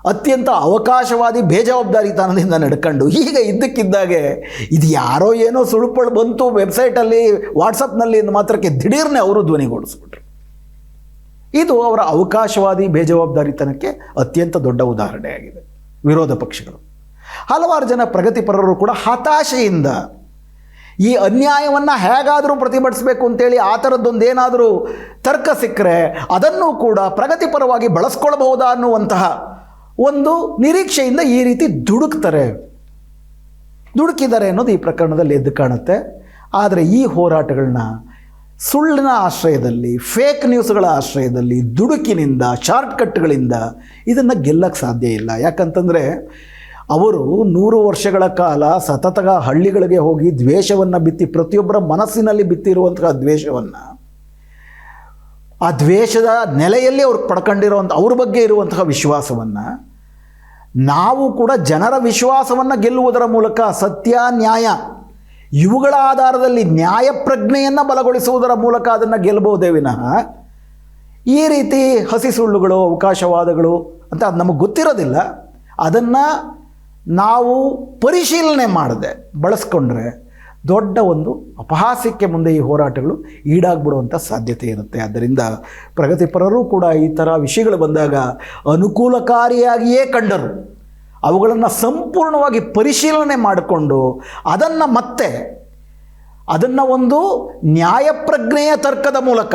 Speaker 1: ಅತ್ಯಂತ ಅವಕಾಶವಾದಿ ಬೇಜವಾಬ್ದಾರಿತನದಿಂದ ನಡ್ಕೊಂಡು ಈಗ ಇದ್ದಕ್ಕಿದ್ದಾಗೆ ಇದು ಯಾರೋ ಏನೋ ಸುಳುಪಳು ಬಂತು ವೆಬ್ಸೈಟಲ್ಲಿ, ವಾಟ್ಸಪ್ನಲ್ಲಿ ಮಾತ್ರಕ್ಕೆ ದಿಢೀರ್ನೆ ಅವರು ಧ್ವನಿಗೊಳಿಸ್ಬಿಟ್ರು ಇದು ಅವರ ಅವಕಾಶವಾದಿ ಬೇಜವಾಬ್ದಾರಿತನಕ್ಕೆ ಅತ್ಯಂತ ದೊಡ್ಡ ಉದಾಹರಣೆಯಾಗಿದೆ. ವಿರೋಧ ಪಕ್ಷಗಳು. ಹಲವಾರು ಜನ ಪ್ರಗತಿಪರರು ಕೂಡ ಹತಾಶೆಯಿಂದ ಈ ಅನ್ಯಾಯವನ್ನು ಹೇಗಾದರೂ ಪ್ರತಿಭಟಿಸಬೇಕು ಅಂತೇಳಿ ಆ ಥರದ್ದೊಂದೇನಾದರೂ ತರ್ಕ ಸಿಕ್ಕರೆ ಅದನ್ನು ಕೂಡ ಪ್ರಗತಿಪರವಾಗಿ ಬಳಸ್ಕೊಳ್ಬಹುದಾ ಅನ್ನುವಂತಹ ಒಂದು ನಿರೀಕ್ಷೆಯಿಂದ ಈ ರೀತಿ ದುಡುಕ್ತಾರೆ. ದುಡುಕಿದ್ದಾರೆ ಅನ್ನೋದು ಈ ಪ್ರಕರಣದಲ್ಲಿ ಎದ್ದು ಕಾಣುತ್ತೆ. ಆದರೆ ಈ ಹೋರಾಟಗಳನ್ನ ಸುಳ್ಳಿನ ಆಶ್ರಯದಲ್ಲಿ ಫೇಕ್ ನ್ಯೂಸ್ಗಳ ಆಶ್ರಯದಲ್ಲಿ, ದುಡುಕಿನಿಂದ ಶಾರ್ಟ್ಕಟ್ಗಳಿಂದ ಇದನ್ನು ಗೆಲ್ಲಕ್ಕೆ ಸಾಧ್ಯ ಇಲ್ಲ. ಯಾಕಂತಂದರೆ ಅವರು ನೂರು ವರ್ಷಗಳ ಕಾಲ ಸತತ ಹಳ್ಳಿಗಳಿಗೆ ಹೋಗಿ ದ್ವೇಷವನ್ನು ಬಿತ್ತಿ ಪ್ರತಿಯೊಬ್ಬರ ಮನಸ್ಸಿನಲ್ಲಿ ಬಿತ್ತಿರುವಂತಹ ದ್ವೇಷವನ್ನು ಆ ದ್ವೇಷದ ನೆಲೆಯಲ್ಲಿ ಅವ್ರು ಪಡ್ಕೊಂಡಿರುವಂಥ ಅವ್ರ ಬಗ್ಗೆ ಇರುವಂತಹ ವಿಶ್ವಾಸವನ್ನು ನಾವು ಕೂಡ ಜನರ ವಿಶ್ವಾಸವನ್ನು ಗೆಲ್ಲುವುದರ ಮೂಲಕ ಸತ್ಯ, ನ್ಯಾಯ ಇವುಗಳ ಆಧಾರದಲ್ಲಿ ನ್ಯಾಯ ಪ್ರಜ್ಞೆಯನ್ನು ಬಲಗೊಳಿಸುವುದರ ಮೂಲಕ ಅದನ್ನು ಗೆಲ್ಲಬಹುದೇ ವಿನಃ ಈ ರೀತಿ ಹಸಿ ಸುಳ್ಳುಗಳು, ಅವಕಾಶವಾದಗಳು ಅಂತ ಅದು ನಮಗೆ ಗೊತ್ತಿರೋದಿಲ್ಲ. ಅದನ್ನು ನಾವು ಪರಿಶೀಲನೆ ಮಾಡದೆ ಬಳಸ್ಕೊಂಡ್ರೆ ದೊಡ್ಡ ಒಂದು ಅಪಹಾಸ್ಯಕ್ಕೆ ಮುಂದೆ ಈ ಹೋರಾಟಗಳು ಈಡಾಗ್ಬಿಡುವಂಥ ಸಾಧ್ಯತೆ ಇರುತ್ತೆ. ಆದ್ದರಿಂದ ಪ್ರಗತಿಪರರು ಕೂಡ ಈ ಥರ ವಿಷಯಗಳು ಬಂದಾಗ ಅನುಕೂಲಕಾರಿಯಾಗಿಯೇ ಕಂಡರು. ಅವುಗಳನ್ನು ಸಂಪೂರ್ಣವಾಗಿ ಪರಿಶೀಲನೆ ಮಾಡಿಕೊಂಡು ಅದನ್ನು ಮತ್ತೆ ಅದನ್ನು ಒಂದು ನ್ಯಾಯಪ್ರಜ್ಞೆಯ ತರ್ಕದ ಮೂಲಕ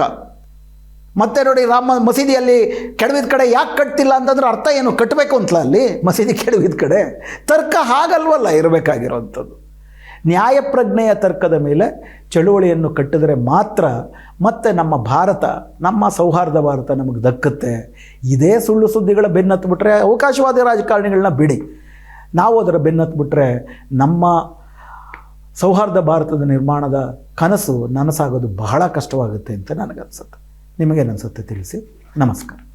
Speaker 1: ಮತ್ತೆ ನೋಡಿ ರಾಮ ಮಸೀದಿಯಲ್ಲಿ ಕೆಡವಿದ ಕಡೆ ಯಾಕೆ ಕಟ್ತಿಲ್ಲ ಅಂತಂದ್ರೆ ಅರ್ಥ ಏನು? ಕಟ್ಟಬೇಕು ಅಂತಲ್ಲ ಅಲ್ಲಿ ಮಸೀದಿ ಕೆಡವಿದ ಕಡೆ. ತರ್ಕ ಹಾಗಲ್ವಲ್ಲ, ಇರಬೇಕಾಗಿರೋವಂಥದ್ದು. ನ್ಯಾಯಪ್ರಜ್ಞೆಯ ತರ್ಕದ ಮೇಲೆ ಚಳುವಳಿಯನ್ನು ಕಟ್ಟಿದರೆ ಮಾತ್ರ ಮತ್ತೆ ನಮ್ಮ ಭಾರತ, ನಮ್ಮ ಸೌಹಾರ್ದ ಭಾರತ ನಮಗೆ ದಕ್ಕುತ್ತೆ. ಇದೇ ಸುಳ್ಳು ಸುದ್ದಿಗಳ ಬೆನ್ನತ್ಬಿಟ್ರೆ ಅವಕಾಶವಾದಿ ರಾಜಕಾರಣಿಗಳನ್ನ ಬಿಡಿ. ನಾವು ಅದರ ಬೆನ್ನತ್ಬಿಟ್ರೆ ನಮ್ಮ ಸೌಹಾರ್ದ ಭಾರತದ ನಿರ್ಮಾಣದ ಕನಸು ನನಸಾಗೋದು ಬಹಳ ಕಷ್ಟವಾಗುತ್ತೆ ಅಂತ ನನಗನ್ಸುತ್ತೆ. ನಿಮಗೇನನ್ಸುತ್ತೆ ತಿಳಿಸಿ? ನಮಸ್ಕಾರ.